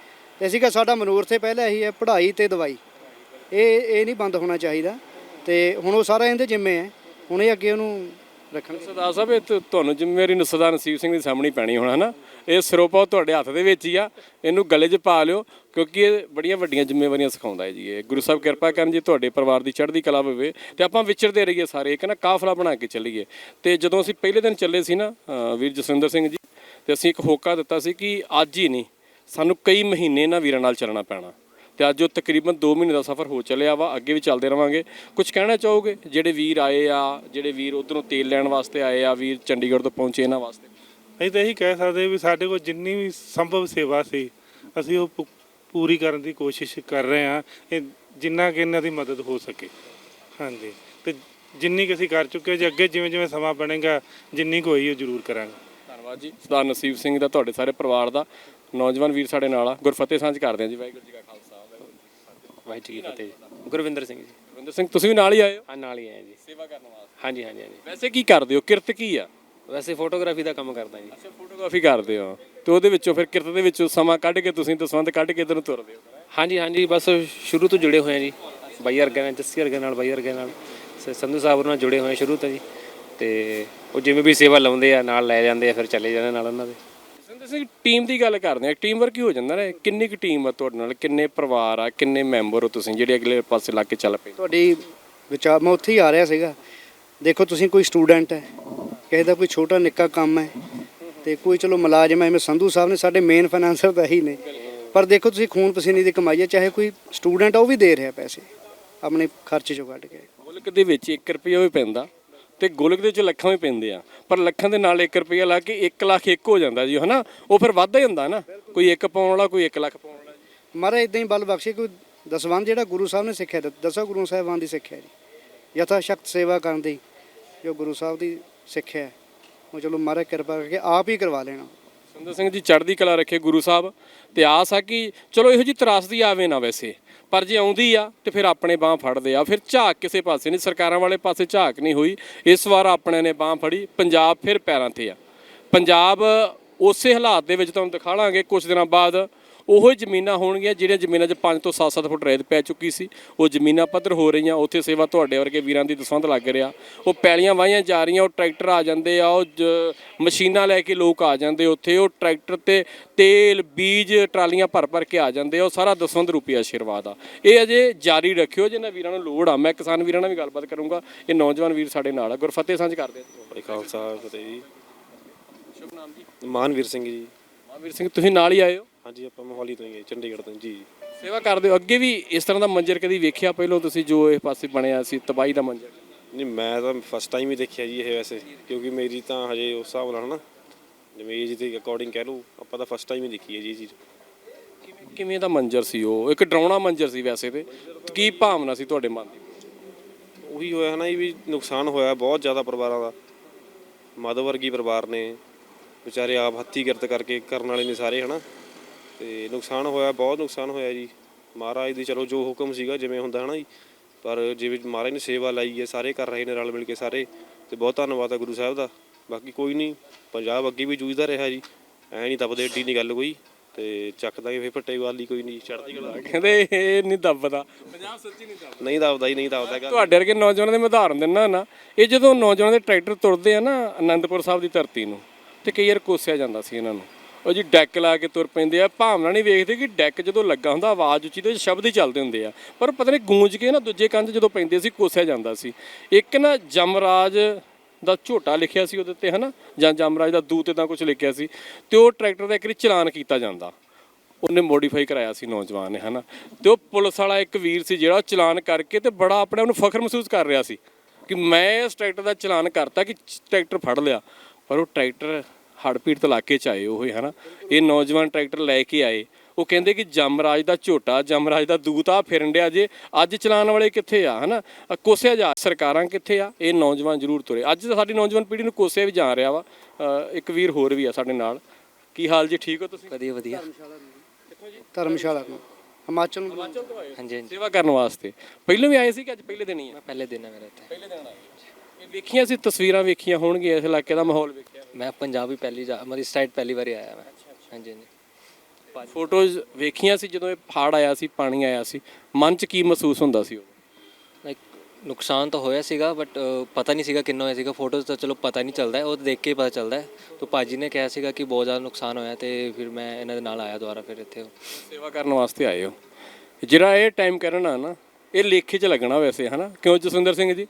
ਤੇ ਅਸੀਂ ਕਿਹਾ ਸਾਡਾ ਮਨੋਰਥ ਤੇ ਪਹਿਲਾਂ ਇਹੀ ਹੈ ਪੜ੍ਹਾਈ ਤੇ ਦਵਾਈ। ਇਹ ਇਹ ਨਹੀਂ ਬੰਦ ਹੋਣਾ ਚਾਹੀਦਾ। ਤੇ ਹੁਣ ਉਹ ਸਾਰਾ ਇਹਦੇ ਜਿੰਮੇ ਹੈ। ਹੁਣ ਇਹ ਅੱਗੇ ਉਹਨੂੰ ਰੱਖਣ ਸਰਦਾਰ ਸਾਹਿਬ ਇਹ ਤੁ- ਤੁਹਾਨੂੰ ਜ਼ਿੰਮੇਵਾਰੀ ਨਸਦਾ ਨਸੀਬ ਸਿੰਘ ਦੀ ਸਾਹਮਣੇ ਪੈਣੀ ਹੁਣ ਹਨਾ? ਇਹ ਸਰੋਪਾ ਤੁਹਾਡੇ ਹੱਥ ਦੇ ਵਿੱਚ ਹੀ ਆ। ਇਹਨੂੰ ਗਲੇ 'ਚ ਪਾ ਲਿਓ, ਕਿਉਂਕਿ ਇਹ ਬੜੀਆਂ ਵੱਡੀਆਂ ਜ਼ਿੰਮੇਵਾਰੀਆਂ ਸਿਖਾਉਂਦਾ ਹੈ ਜੀ ਇਹ। ਗੁਰੂ ਸਾਹਿਬ ਕਿਰਪਾ ਕਰਨ ਜੀ ਤੁਹਾਡੇ ਪਰਿਵਾਰ ਦੀ ਚੜ੍ਹਦੀ ਕਲਾ ਹੋਵੇ ਤੇ ਆਪਾਂ ਵਿਚਰਦੇ ਰਹੀਏ ਸਾਰੇ, ਇੱਕ ਨਾ ਕਾਫਲਾ ਬਣਾ ਕੇ ਚੱਲੀਏ। ਤੇ ਜਦੋਂ ਅਸੀਂ ਪਹਿਲੇ ਦਿਨ ਚੱਲੇ ਸੀ ਨਾ ਵੀਰ ਜਸਵਿੰਦਰ ਸਿੰਘ ਜੀ, ਤੇ ਅਸੀਂ ਇੱਕ ਹੋਕਾ ਦਿੱਤਾ ਸੀ ਕਿ ਅੱਜ ਹੀ ਨਹੀਂ, ਸਾਨੂੰ ਕਈ ਮਹੀਨੇ ਇਹਨਾਂ ਵੀਰਾਂ ਨਾਲ ਚੱਲਣਾ ਪੈਣਾ। ਤੇ ਅੱਜ ਉਹ ਤਕਰੀਬਨ 2 ਮਹੀਨੇ ਦਾ ਸਫ਼ਰ ਹੋ ਚੱਲਿਆ ਵਾ, ਅੱਗੇ ਵੀ ਚੱਲਦੇ ਰਵਾਂਗੇ। ਕੁਝ ਕਹਿਣਾ ਚਾਹੋਗੇ? ਜਿਹੜੇ ਵੀਰ ਆਏ ਆ, ਜਿਹੜੇ ਵੀਰ ਉਧਰੋਂ ਤੇਲ ਲੈਣ ਵਾਸਤੇ ਆਏ ਆ, ਵੀਰ ਚੰਡੀਗੜ੍ਹ ਤੋਂ ਪਹੁੰਚੇ ਇਹਨਾਂ ਵਾਸਤੇ। ਅਸੀਂ ਤਾਂ ਇਹੀ ਕਹਿ ਸਕਦੇ ਵੀ ਸਾਡੇ ਕੋਲ ਜਿੰਨੀ ਵੀ ਸੰਭਵ ਸੇਵਾ ਸੀ ਅਸੀਂ ਉਹ ਪੂ- ਪੂਰੀ ਕਰਨ ਦੀ ਕੋਸ਼ਿਸ਼ ਕਰ ਰਹੇ ਹਾਂ ਇਹ ਜਿੰਨਾ ਕਿ ਇਹਨਾਂ ਦੀ ਮਦਦ ਹੋ ਸਕੇ। ਹਾਂਜੀ। ਤੇ ਜਿੰਨੀ ਕੁ ਅਸੀਂ ਕਰ ਚੁੱਕੇ ਜੀ ਅੱਗੇ ਜਿਵੇਂ ਜਿਵੇਂ ਸਮਾਂ ਬਣੇਗਾ ਜਿੰਨੀ ਕੁ ਹੋਈ ਉਹ ਜ਼ਰੂਰ ਕਰਾਂਗੇ। ਧੰਨਵਾਦ ਜੀ। ਸਰਦਾਰ ਨਸੀਬ ਸਿੰਘ ਦਾ ਤੁਹਾਡੇ ਸਾਰੇ ਪਰਿਵਾਰ ਦਾ। ਨੌਜਵਾਨ ਵੀਰ ਸਾਡੇ ਨਾਲ ਆ। ਗੁਰਫਤਿਹ ਸਾਂਝ ਕਰਦੇ ਆ ਜੀ ਵਾਹਿਗੁਰੂ ਜੀ ਕਾ ਖਾਲਸਾ। ਵਾਹਿਗੁਰੂ ਜੀ ਕੀ ਫਤਿਹ। ਜੀ ਗੁਰਵਿੰਦਰ ਸਿੰਘ ਜੀ। ਰਵਿੰਦਰ ਸਿੰਘ ਤੁਸੀਂ ਵੀ ਨਾਲ ਹੀ ਆਏ ਹੋ? ਆ ਨਾਲ ਹੀ ਆਏ ਜੀ। ਸੇਵਾ ਕਰਨ ਵਾਸਤੇ। ਹਾਂਜੀ ਹਾਂਜੀ ਹਾਂਜੀ। ਵੈਸੇ ਕੀ ਕਰਦੇ ਹੋ? ਕਿਰਤ ਕੀ ਆ? ਵੈਸੇ ਫੋਟੋਗ੍ਰਾਫੀ ਦਾ ਕੰਮ ਕਰਦਾ ਜੀ। ਅੱਛਾ ਫੋਟੋਗ੍ਰਾਫੀ ਕਰਦੇ ਹੋ। ਤੇ ਉਹਦੇ ਵਿੱਚੋਂ ਫਿਰ ਕਿਰਤ ਦੇ ਵਿੱਚੋਂ ਸਮਾਂ ਕੱਢ ਕੇ ਤੁਸੀਂ ਦਸਵੰਦ ਕੱਢ ਕੇ ਇਧਰ ਨੂੰ ਤੁਰਦੇ ਹੋ। ਹਾਂਜੀ ਹਾਂਜੀ ਬਸ ਸ਼ੁਰੂ ਤੋਂ ਜੁੜੇ ਹੋਏ ਆ ਜੀ। ਬਾਈ ਵਰਗੇ ਨਾਲ ਜੱਸੀ ਵਰਗੇ ਨਾਲ ਬਾਈ ਵਰਗੇ ਨਾਲ ਸ- ਸੰਧੂ ਸਾਹਿਬ ਨਾਲ ਜੁੜੇ ਹੋਏ ਆ ਸ਼ੁਰੂ ਤੋਂ ਜੀ। ਤੇ ਉਹ ਜਿਵੇਂ ਵੀ ਸੇਵਾ ਲਾਉਂਦੇ ਆ ਨਾਲ ਲੈ ਜਾਂਦੇ ਆ ਫਿਰ ਚਲੇ ਜਾਂਦੇ ਨਾਲ ਉਹਨਾਂ ਦੇ। ਸਿੰਦਰ ਸਿੰਘ ਟੀਮ ਦੀ ਗੱਲ ਕਰਦੇ ਆ ਟੀਮ ਵਰਕ ਹੀ ਹੋ ਜਾਂਦਾ ਨਾ। ਕਿੰਨੀ ਕੁ ਟੀਮ ਆ ਤੁਹਾਡੇ ਨਾਲ? ਕਿੰਨੇ ਪਰਿਵਾਰ ਆ? ਕਿੰਨੇ ਮੈਂਬਰ ਹੋ ਤੁਸੀਂ? ਜਿਹੜੇ ਅਗਲੇ ਪਾਸੇ ਲੱਗ ਕੇ ਚੱਲ ਪਏ ਤੁਹਾਡੀ ਵਿਚਾਰ ਮੈਂ ਉੱਥੇ ਹੀ ਆ ਰਿਹਾ ਸੀਗਾ। ਦੇਖੋ ਤੁਸੀਂ ਕੋਈ ਸਟੂਡੈਂਟ ਹੈ। ਕਿਸੇ ਦਾ ਕੋਈ ਛੋਟਾ ਨਿੱਕਾ ਕੰਮ ਹੈ ਤੇ ਕੋਈ ਚਲੋ ਮੁਲਾਜ਼ਮ ਹੈ ਐਵੇਂ ਸੰਧੂ ਸਾਹਿਬ ਨੇ ਸਾਡੇ ਮੇਨ ਫਾਈਨਾਂਸਰ ਤਾਂ ਹੀ ਨੇ। ਪਰ ਦੇਖੋ ਤੁਸੀਂ ਖੂਨ ਪਸੀਨੇ ਦੀ ਕਮਾਈ ਹੈ ਚਾਹੇ ਕੋਈ ਸਟੂਡੈਂਟ ਆ ਉਹ ਵੀ ਦੇ ਰਿਹਾ ਪੈਸੇ ਆਪਣੇ ਖਰਚੇ ਚੋਂ ਕੱਢ ਕੇ। ਗੁਲਕ ਦੇ ਵਿੱਚ 1 ਰੁਪਿਆ ਵੀ ਪੈਂਦਾ ਤੇ ਗੁਲਕ ਦੇ ਵਿੱਚ ਲੱਖਾਂ ਵੀ ਪੈਂਦੇ ਆ ਪਰ ਲੱਖਾਂ ਦੇ ਨਾਲ 1 ਰੁਪਿਆ ਲਾ ਕੇ 1 ਲੱਖ ਇੱਕ ਹੋ ਜਾਂਦਾ ਜੀ ਹਨਾ? ਉਹ ਫਿਰ ਵੱਧਦਾ ਹੀ ਹੁੰਦਾ ਨਾ ਕੋਈ 1 ਪਾਉਣ ਵਾਲਾ ਕੋਈ 1 ਲੱਖ ਪਾਉਣ ਵਾਲਾ ਜੀ। ਮਹਾਰਾਜ ਇਦਾਂ ਹੀ ਬਲ ਬਖਸ਼ੇ ਕੋਈ ਦਸਵੰਧ ਜਿਹੜਾ ਗੁਰੂ ਸਾਹਿਬ ਨੇ ਸਿੱਖਿਆ ਦਿੱਤਾ ਦਸਾਂ ਗੁਰੂ ਸਾਹਿਬਾਨ ਦੀ ਸਿੱਖਿਆ ਜੀ ਯਥਾ ਸ਼ਕਤ ਸੇਵਾ ਕਰਨ ਦੀ ਜੋ ਗੁਰੂ ਸਾਹਿਬ ਦੀ ਸਿੱਖਿਆ ਹੈ, ਉਹ ਚਲੋ ਮਹਾਰਾਜ ਕਿਰਪਾ ਕਰਕੇ ਆਪ ਹੀ ਕਰਵਾ ਲੈਣਾ। ਸੁੰਦਰ ਸਿੰਘ ਜੀ ਚੜ੍ਹਦੀ ਕਲਾ ਰੱਖੇ ਗੁਰੂ ਸਾਹਿਬ। ਤੇ ਆਸ ਆ ਕਿ ਚਲੋ ਇਹੋ ਜੀ ਤਰਾਸਦੀ ਆਵੇ ਨਾ ਵੈਸੇ। ਪਰ ਜੇ ਆਉਂਦੀ ਆ ਤੇ ਫਿਰ ਆਪਣੇ ਬਾਹ ਫੜਦੇ ਆ। ਫਿਰ ਝਾਕ ਕਿਸੇ ਪਾਸੇ ਨਹੀਂ ਸਰਕਾਰਾਂ ਵਾਲੇ ਪਾਸੇ ਝਾਕ ਨਹੀਂ ਹੋਈ। ਇਸ ਵਾਰ ਆਪਣੇ ਨੇ ਬਾਹ ਫੜੀ ਪੰਜਾਬ ਫਿਰ ਪੈਰਾਂ ਤੇ ਆ। ਪੰਜਾਬ ਉਸੇ ਹਾਲਾਤ ਦੇ ਵਿੱਚ ਤੁਹਾਨੂੰ ਦਿਖਾ ਲਾਂਗੇ ਕੁਝ ਦਿਨਾਂ ਬਾਅਦ। ਉਹੋ ਜ਼ਮੀਨਾਂ ਹੋਣਗੀਆਂ ਜਿਹੜੀਆਂ ਜ਼ਮੀਨਾਂ 'ਚ 5 ਤੋਂ 7-7 ਫੁੱਟ ਰੇਤ ਪੈ ਚੁੱਕੀ ਸੀ। ਉਹ ਜ਼ਮੀਨਾਂ ਪੱਧਰ ਹੋ ਰਹੀਆਂ ਉੱਥੇ ਸੇਵਾ ਤੁਹਾਡੇ ਵਰਗੇ ਵੀਰਾਂ ਦੀ ਦਸਵੰਧ ਲੱਗ ਰਿਹਾ। ਉਹ ਪੈਲੀਆਂ ਵਾਹੀਆਂ ਜਾ ਰਹੀਆਂ ਉਹ ਟਰੈਕਟਰ ਆ ਜਾਂਦੇ ਆ ਉਹ ਮਸ਼ੀਨਾਂ ਲੈ ਕੇ ਲੋਕ ਆ ਜਾਂਦੇ ਉੱਥੇ ਉਹ ਟਰੈਕਟਰ ਤੇ ਤੇਲ ਬੀਜ ਟਰਾਲੀਆਂ ਭਰ ਭਰ ਕੇ ਆ ਜਾਂਦੇ ਆ ਉਹ ਸਾਰਾ ਦਸਵੰਧ ਰੁਪਏ ਆਸ਼ੀਰਵਾਦ ਆ। ਇਹ ਅਜੇ ਜਾਰੀ ਰੱਖਿਓ ਜਿਨ੍ਹਾਂ ਵੀਰਾਂ ਨੂੰ ਲੋੜ ਆ। ਮੈਂ ਕਿਸਾਨ ਵੀਰਾਂ ਨਾਲ ਵੀ ਗੱਲਬਾਤ ਕਰੂੰਗਾ। ਇਹ ਨੌਜਵਾਨ ਵੀਰ ਸਾਡੇ ਨਾਲ ਆ। ਗੁਰਫਤਿਹ ਸਾਂਝ ਕਰਦੇ ਆ। ਖਾਲਸਾ ਫਤਿਹ ਜੀ। ਸ਼ੁਭ ਨਾਮ ਜੀ। ਮਾਨਵੀਰ ਸਿੰਘ ਜੀ। ਮਹਾਂਵੀਰ ਸਿੰਘ ਤੁਸੀਂ ਨਾਲ ਹੀ ਆਏ ਹੋ? ਹਾਂਜੀ ਆਪਾਂ ਮੋਹਾਲੀ ਤੋਂ ਹੀ ਚੰਡੀਗੜ੍ਹ ਤੋਂ ਜੀ ਸੇਵਾ ਕਰਦੇ ਹੋ। ਅੱਗੇ ਵੀ ਇਸ ਤਰ੍ਹਾਂ ਦਾ ਮੰਜ਼ਰ ਕਦੀ ਵੇਖਿਆ ਪਹਿਲਾਂ ਤੁਸੀਂ ਜੋ ਇਸ ਪਾਸੇ ਬਣਿਆ ਸੀ ਤਬਾਈ ਦਾ ਮੰਜ਼ਰ ਨਹੀਂ ਮੈਂ ਤਾਂ ਫਸਟ ਟਾਈਮ ਹੀ ਦੇਖਿਆ ਜੀ ਇਹ ਵੈਸੇ ਕਿਉਂਕਿ ਮੇਰੀ ਤਾਂ ਹਜੇ ਉਸ ਹਿਸਾਬ ਨਾਲ ਹਨਾ ਜਿਵੇਂ ਏਜ ਦੇ ਅਕੋਰਡਿੰਗ ਕਹਿ ਲਓ ਆਪਾਂ ਤਾਂ ਫਸਟ ਟਾਈਮ ਹੀ ਦੇਖੀ ਹੈ ਜੀ ਇਹ ਚੀਜ਼। ਕਿਵੇਂ ਕਿਵੇਂ ਦਾ ਮੰਜ਼ਰ ਸੀ ਉਹ? ਇੱਕ ਡਰਾਉਣਾ ਮੰਜ਼ਰ ਸੀ ਵੈਸੇ ਤੇ। ਕੀ ਭਾਵਨਾ ਸੀ ਤੁਹਾਡੇ ਮਨ ਦੀ? ਉਹੀ ਹੋਇਆ ਹਨਾ ਜੀ ਵੀ ਨੁਕਸਾਨ ਹੋਇਆ ਬਹੁਤ ਜ਼ਿਆਦਾ ਪਰਿਵਾਰਾਂ ਦਾ। ਮਦ ਵਰਗੀ ਪਰਿਵਾਰ ਨੇ ਵਿਚਾਰੇ ਆਪ ਹੱਥੀ ਕਿਰਤ ਕਰਕੇ ਕਰਨ ਵਾਲੇ ਨੇ ਸਾਰੇ ਹਨਾ। ਤੇ ਨੁਕਸਾਨ ਹੋਇਆ ਬਹੁਤ ਨੁਕਸਾਨ ਹੋਇਆ ਜੀ। ਮਹਾਰਾਜ ਦੀ ਚਲੋ ਜੋ ਹੁਕਮ ਸੀਗਾ ਜਿਵੇਂ ਹੁੰਦਾ ਹਨਾ ਜੀ। ਪਰ ਜਿਵੇਂ ਮਹਾਰਾਜ ਨੇ ਸੇਵਾ ਲਾਈ ਹੈ ਸਾਰੇ ਕਰ ਰਹੇ ਨੇ ਰਲ ਮਿਲ ਕੇ ਸਾਰੇ ਤੇ ਬਹੁਤ ਧੰਨਵਾਦ ਹੈ ਗੁਰੂ ਸਾਹਿਬ ਦਾ। ਬਾਕੀ ਕੋਈ ਨਹੀਂ ਪੰਜਾਬ ਅੱਗੇ ਵੀ ਜੂਝਦਾ ਰਿਹਾ ਜੀ। ਐ ਨਹੀਂ ਤਪਦੇ ਏਡੀ ਨਹੀਂ ਗੱਲ ਕੋਈ ਤੇ ਚੱਕ ਦਾਂਗੇ ਫੇਰ ਫੱਟੇ ਵਾਲੀ ਕੋਈ ਨਹੀਂ ਚੜ੍ਹਦੀ ਕਲਾ ਕਹਿੰਦੇ ਇਹ ਨਹੀਂ ਦੱਬਦਾ। ਪੰਜਾਬ ਸੱਚੀ ਨਹੀਂ ਦੱਬਦਾ। ਨਹੀਂ ਦਬਦਾ ਜੀ ਨਹੀਂ ਦਬਦਾ ਹੈਗਾ। ਤੁਹਾਡੇ ਵਰਗੇ ਨੌਜਵਾਨਾਂ ਦੇ ਮੈਂ ਉਦਾਹਰਨ ਦਿੰਦਾ ਨਾ ਇਹ ਜਦੋਂ ਨੌਜਵਾਨਾਂ ਦੇ ਟਰੈਕਟਰ ਤੁਰਦੇ ਆ ਨਾ ਆਨੰਦਪੁਰ ਸਾਹਿਬ ਦੀ ਧਰਤੀ ਨੂੰ ਤੇ ਕਈ ਵਾਰ ਕੋਸਿਆ ਜਾਂਦਾ ਸੀ ਇਹਨਾਂ ਨੂੰ। ਉਹ ਜੀ ਡੈਕ ਲਾ ਕੇ ਤੁਰ ਪੈਂਦੇ ਆ। ਭਾਵਨਾ ਨਹੀਂ ਵੇਖਦੇ ਕਿ ਡੈਕ ਜਦੋਂ ਲੱਗਾ ਹੁੰਦਾ, ਆਵਾਜ਼ ਉੱਚੀ ਤੇ ਸ਼ਬਦ ਹੀ ਚੱਲਦੇ ਹੁੰਦੇ ਆ। ਪਰ ਪਤਾ ਨਹੀਂ ਗੂੰਜ ਕੇ ਨਾ ਦੂਜੇ ਕੰਨ 'ਚ ਜਦੋਂ ਪੈਂਦੇ ਸੀ, ਕੋਸਿਆ ਜਾਂਦਾ ਸੀ। ਇੱਕ ਨਾ ਜਮਰਾਜ ਦਾ ਝੋਟਾ ਲਿਖਿਆ ਸੀ ਉਹਦੇ ਉੱਤੇ ਹਨਾ? ਜਾਂ ਜਮਰਾਜ ਦਾ ਦੂਤ ਇਦਾਂ ਕੁਝ ਲਿਖਿਆ ਸੀ। ਤੇ ਉਹ ਟਰੈਕਟਰ ਦਾ ਇੱਕ ਵਾਰੀ ਚਲਾਨ ਕੀਤਾ ਜਾਂਦਾ। ਉਹਨੇ ਮੋਡੀਫਾਈ ਕਰਾਇਆ ਸੀ ਨੌਜਵਾਨ ਨੇ, ਹਨਾ? ਤੇ ਉਹ ਪੁਲਿਸ ਵਾਲਾ ਇੱਕ ਵੀਰ ਸੀ ਜਿਹੜਾ ਚਲਾਨ ਕਰਕੇ ਤੇ ਬੜਾ ਆਪਣੇ ਆਪ ਨੂੰ ਫਖਰ ਮਹਿਸੂਸ ਕਰ ਰਿਹਾ ਸੀ ਕਿ ਮੈਂ ਇਸ ਟਰੈਕਟਰ ਦਾ ਚਲਾਨ ਕਰਤਾ ਕਿ ਟਰੈਕਟਰ ਫੜ ਲਿਆ। ਪਰ ਉਹ ਟਰੈਕਟਰ ਹੜਪੀੜ ਇਲਾਕੇ ਚ ਆਏ ਉਹ ਹੀ ਹਨਾ? ਇਹ ਨੌਜਵਾਨ ਟਰੈਕਟਰ ਲੈ ਕੇ ਆਏ। ਉਹ ਕਹਿੰਦੇ ਕਿ ਜਮਰਾਜ ਦਾ ਝੋਟਾ ਜਮਰਾਜ ਦਾ ਦੂਤ ਆ ਫਿਰਨ ਡਿਆ ਜੇ। ਅੱਜ ਚਲਾਨ ਵਾਲੇ ਕਿੱਥੇ ਆ ਹਨਾ? ਕੋਸਿਆ ਜਾ ਸਰਕਾਰਾਂ ਕਿੱਥੇ ਆ? ਇਹ ਨੌਜਵਾਨ ਜ਼ਰੂਰ ਤੁਰੇ। ਅੱਜ ਤਾਂ ਸਾਡੀ ਨੌਜਵਾਨ ਪੀੜ੍ਹੀ ਨੂੰ ਕੋਸਿਆ ਵੀ ਜਾ ਰਿਹਾ ਵਾ। ਇੱਕ ਵੀਰ ਹੋਰ ਵੀ ਆ ਸਾਡੇ ਨਾਲ। ਕੀ ਹਾਲ ਜੀ ਠੀਕ ਹੋ ਤੁਸੀਂ? ਵਧੀਆ ਵਧੀਆ। ਧਰਮਸ਼ਾਲਾ ਤੋਂ। ਹਿਮਾਚਲ ਨੂੰ। ਹਾਂਜੀ ਹਾਂਜੀ। ਸੇਵਾ ਕਰਨ ਵਾਸਤੇ। ਪਹਿਲਾਂ ਵੀ ਆਏ ਸੀ ਕਿ ਅੱਜ ਪਹਿਲੇ ਦਿਨ ਹੀ ਆ? ਪਹਿਲੇ ਦਿਨ ਹੈ ਮੇਰਾ ਇੱਥੇ। ਪਹਿਲੇ ਦਿਨ ਆਏ ਇਹ ਵੇਖੀਆਂ ਸੀ ਤਸਵੀਰਾਂ ਵੇਖੀਆਂ ਹੋਣਗੀਆਂ ਇਸ ਇਲਾਕੇ ਦਾ ਮਾਹੌਲ ਵੇਖਿਆ ਮੈਂ ਪੰਜਾਬ ਹੀ ਪਹਿਲੀ ਜਾ ਮੇਰੀ ਸਟੇਟ ਪਹਿਲੀ ਵਾਰੀ ਆਇਆ ਮੈਂ। ਹਾਂਜੀ ਹਾਂਜੀ। ਫੋਟੋਜ਼ ਵੇਖੀਆਂ ਸੀ ਜਦੋਂ ਇਹ ਫਾੜ ਆਇਆ ਸੀ ਪਾਣੀ ਆਇਆ ਸੀ। ਮਨ 'ਚ ਕੀ ਮਹਿਸੂਸ ਹੁੰਦਾ ਸੀ ਉਹ ਲਾਈਕ ਨੁਕਸਾਨ ਤਾਂ ਹੋਇਆ ਸੀਗਾ ਬਟ ਪਤਾ ਨਹੀਂ ਸੀਗਾ ਕਿੰਨਾ ਹੋਇਆ ਸੀਗਾ। ਫੋਟੋਜ਼ ਤਾਂ ਚਲੋ ਪਤਾ ਨਹੀਂ ਚੱਲਦਾ ਹੈ, ਉਹ ਦੇਖ ਕੇ ਹੀ ਪਤਾ ਚੱਲਦਾ। ਹੈ ਤਾਂ ਭਾਜੀ ਨੇ ਕਿਹਾ ਸੀਗਾ ਕਿ ਬਹੁਤ ਜ਼ਿਆਦਾ ਨੁਕਸਾਨ ਹੋਇਆ ਤੇ ਫਿਰ ਮੈਂ ਇਹਨਾਂ ਦੇ ਨਾਲ ਆਇਆ ਦੁਬਾਰਾ ਫਿਰ ਇੱਥੇ। ਸੇਵਾ ਕਰਨ ਵਾਸਤੇ ਆਏ ਹੋ। ਜਿਹੜਾ ਇਹ ਟਾਈਮ ਕਰਨਾ ਨਾ ਇਹ ਲੇਖੇ 'ਚ ਲੱਗਣਾ ਵੈਸੇ ਹਨਾ? ਕਿਉਂ ਜਸਵਿੰਦਰ ਸਿੰਘ ਜੀ?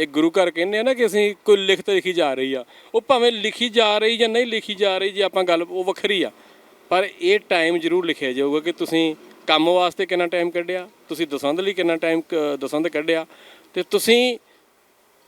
ਇਹ ਗੁਰੂ ਘਰ ਕਹਿੰਦੇ ਆ ਨਾ ਕਿ ਅਸੀਂ ਕੋਈ ਲਿਖਤ ਲਿਖੀ ਜਾ ਰਹੀ ਆ। ਉਹ ਭਾਵੇਂ ਲਿਖੀ ਜਾ ਰਹੀ ਜਾਂ ਨਹੀਂ ਲਿਖੀ ਜਾ ਰਹੀ, ਜੇ ਆਪਾਂ ਗੱਲ, ਉਹ ਵੱਖਰੀ ਆ। ਪਰ ਇਹ ਟਾਈਮ ਜ਼ਰੂਰ ਲਿਖਿਆ ਜਾਊਗਾ ਕਿ ਤੁਸੀਂ ਕੰਮ ਵਾਸਤੇ ਕਿੰਨਾ ਟਾਈਮ ਕੱਢਿਆ, ਤੁਸੀਂ ਦਸਵੰਧ ਲਈ ਕਿੰਨਾ ਟਾਈਮ ਦਸਵੰਧ ਕੱਢਿਆ ਤੇ ਤੁਸੀਂ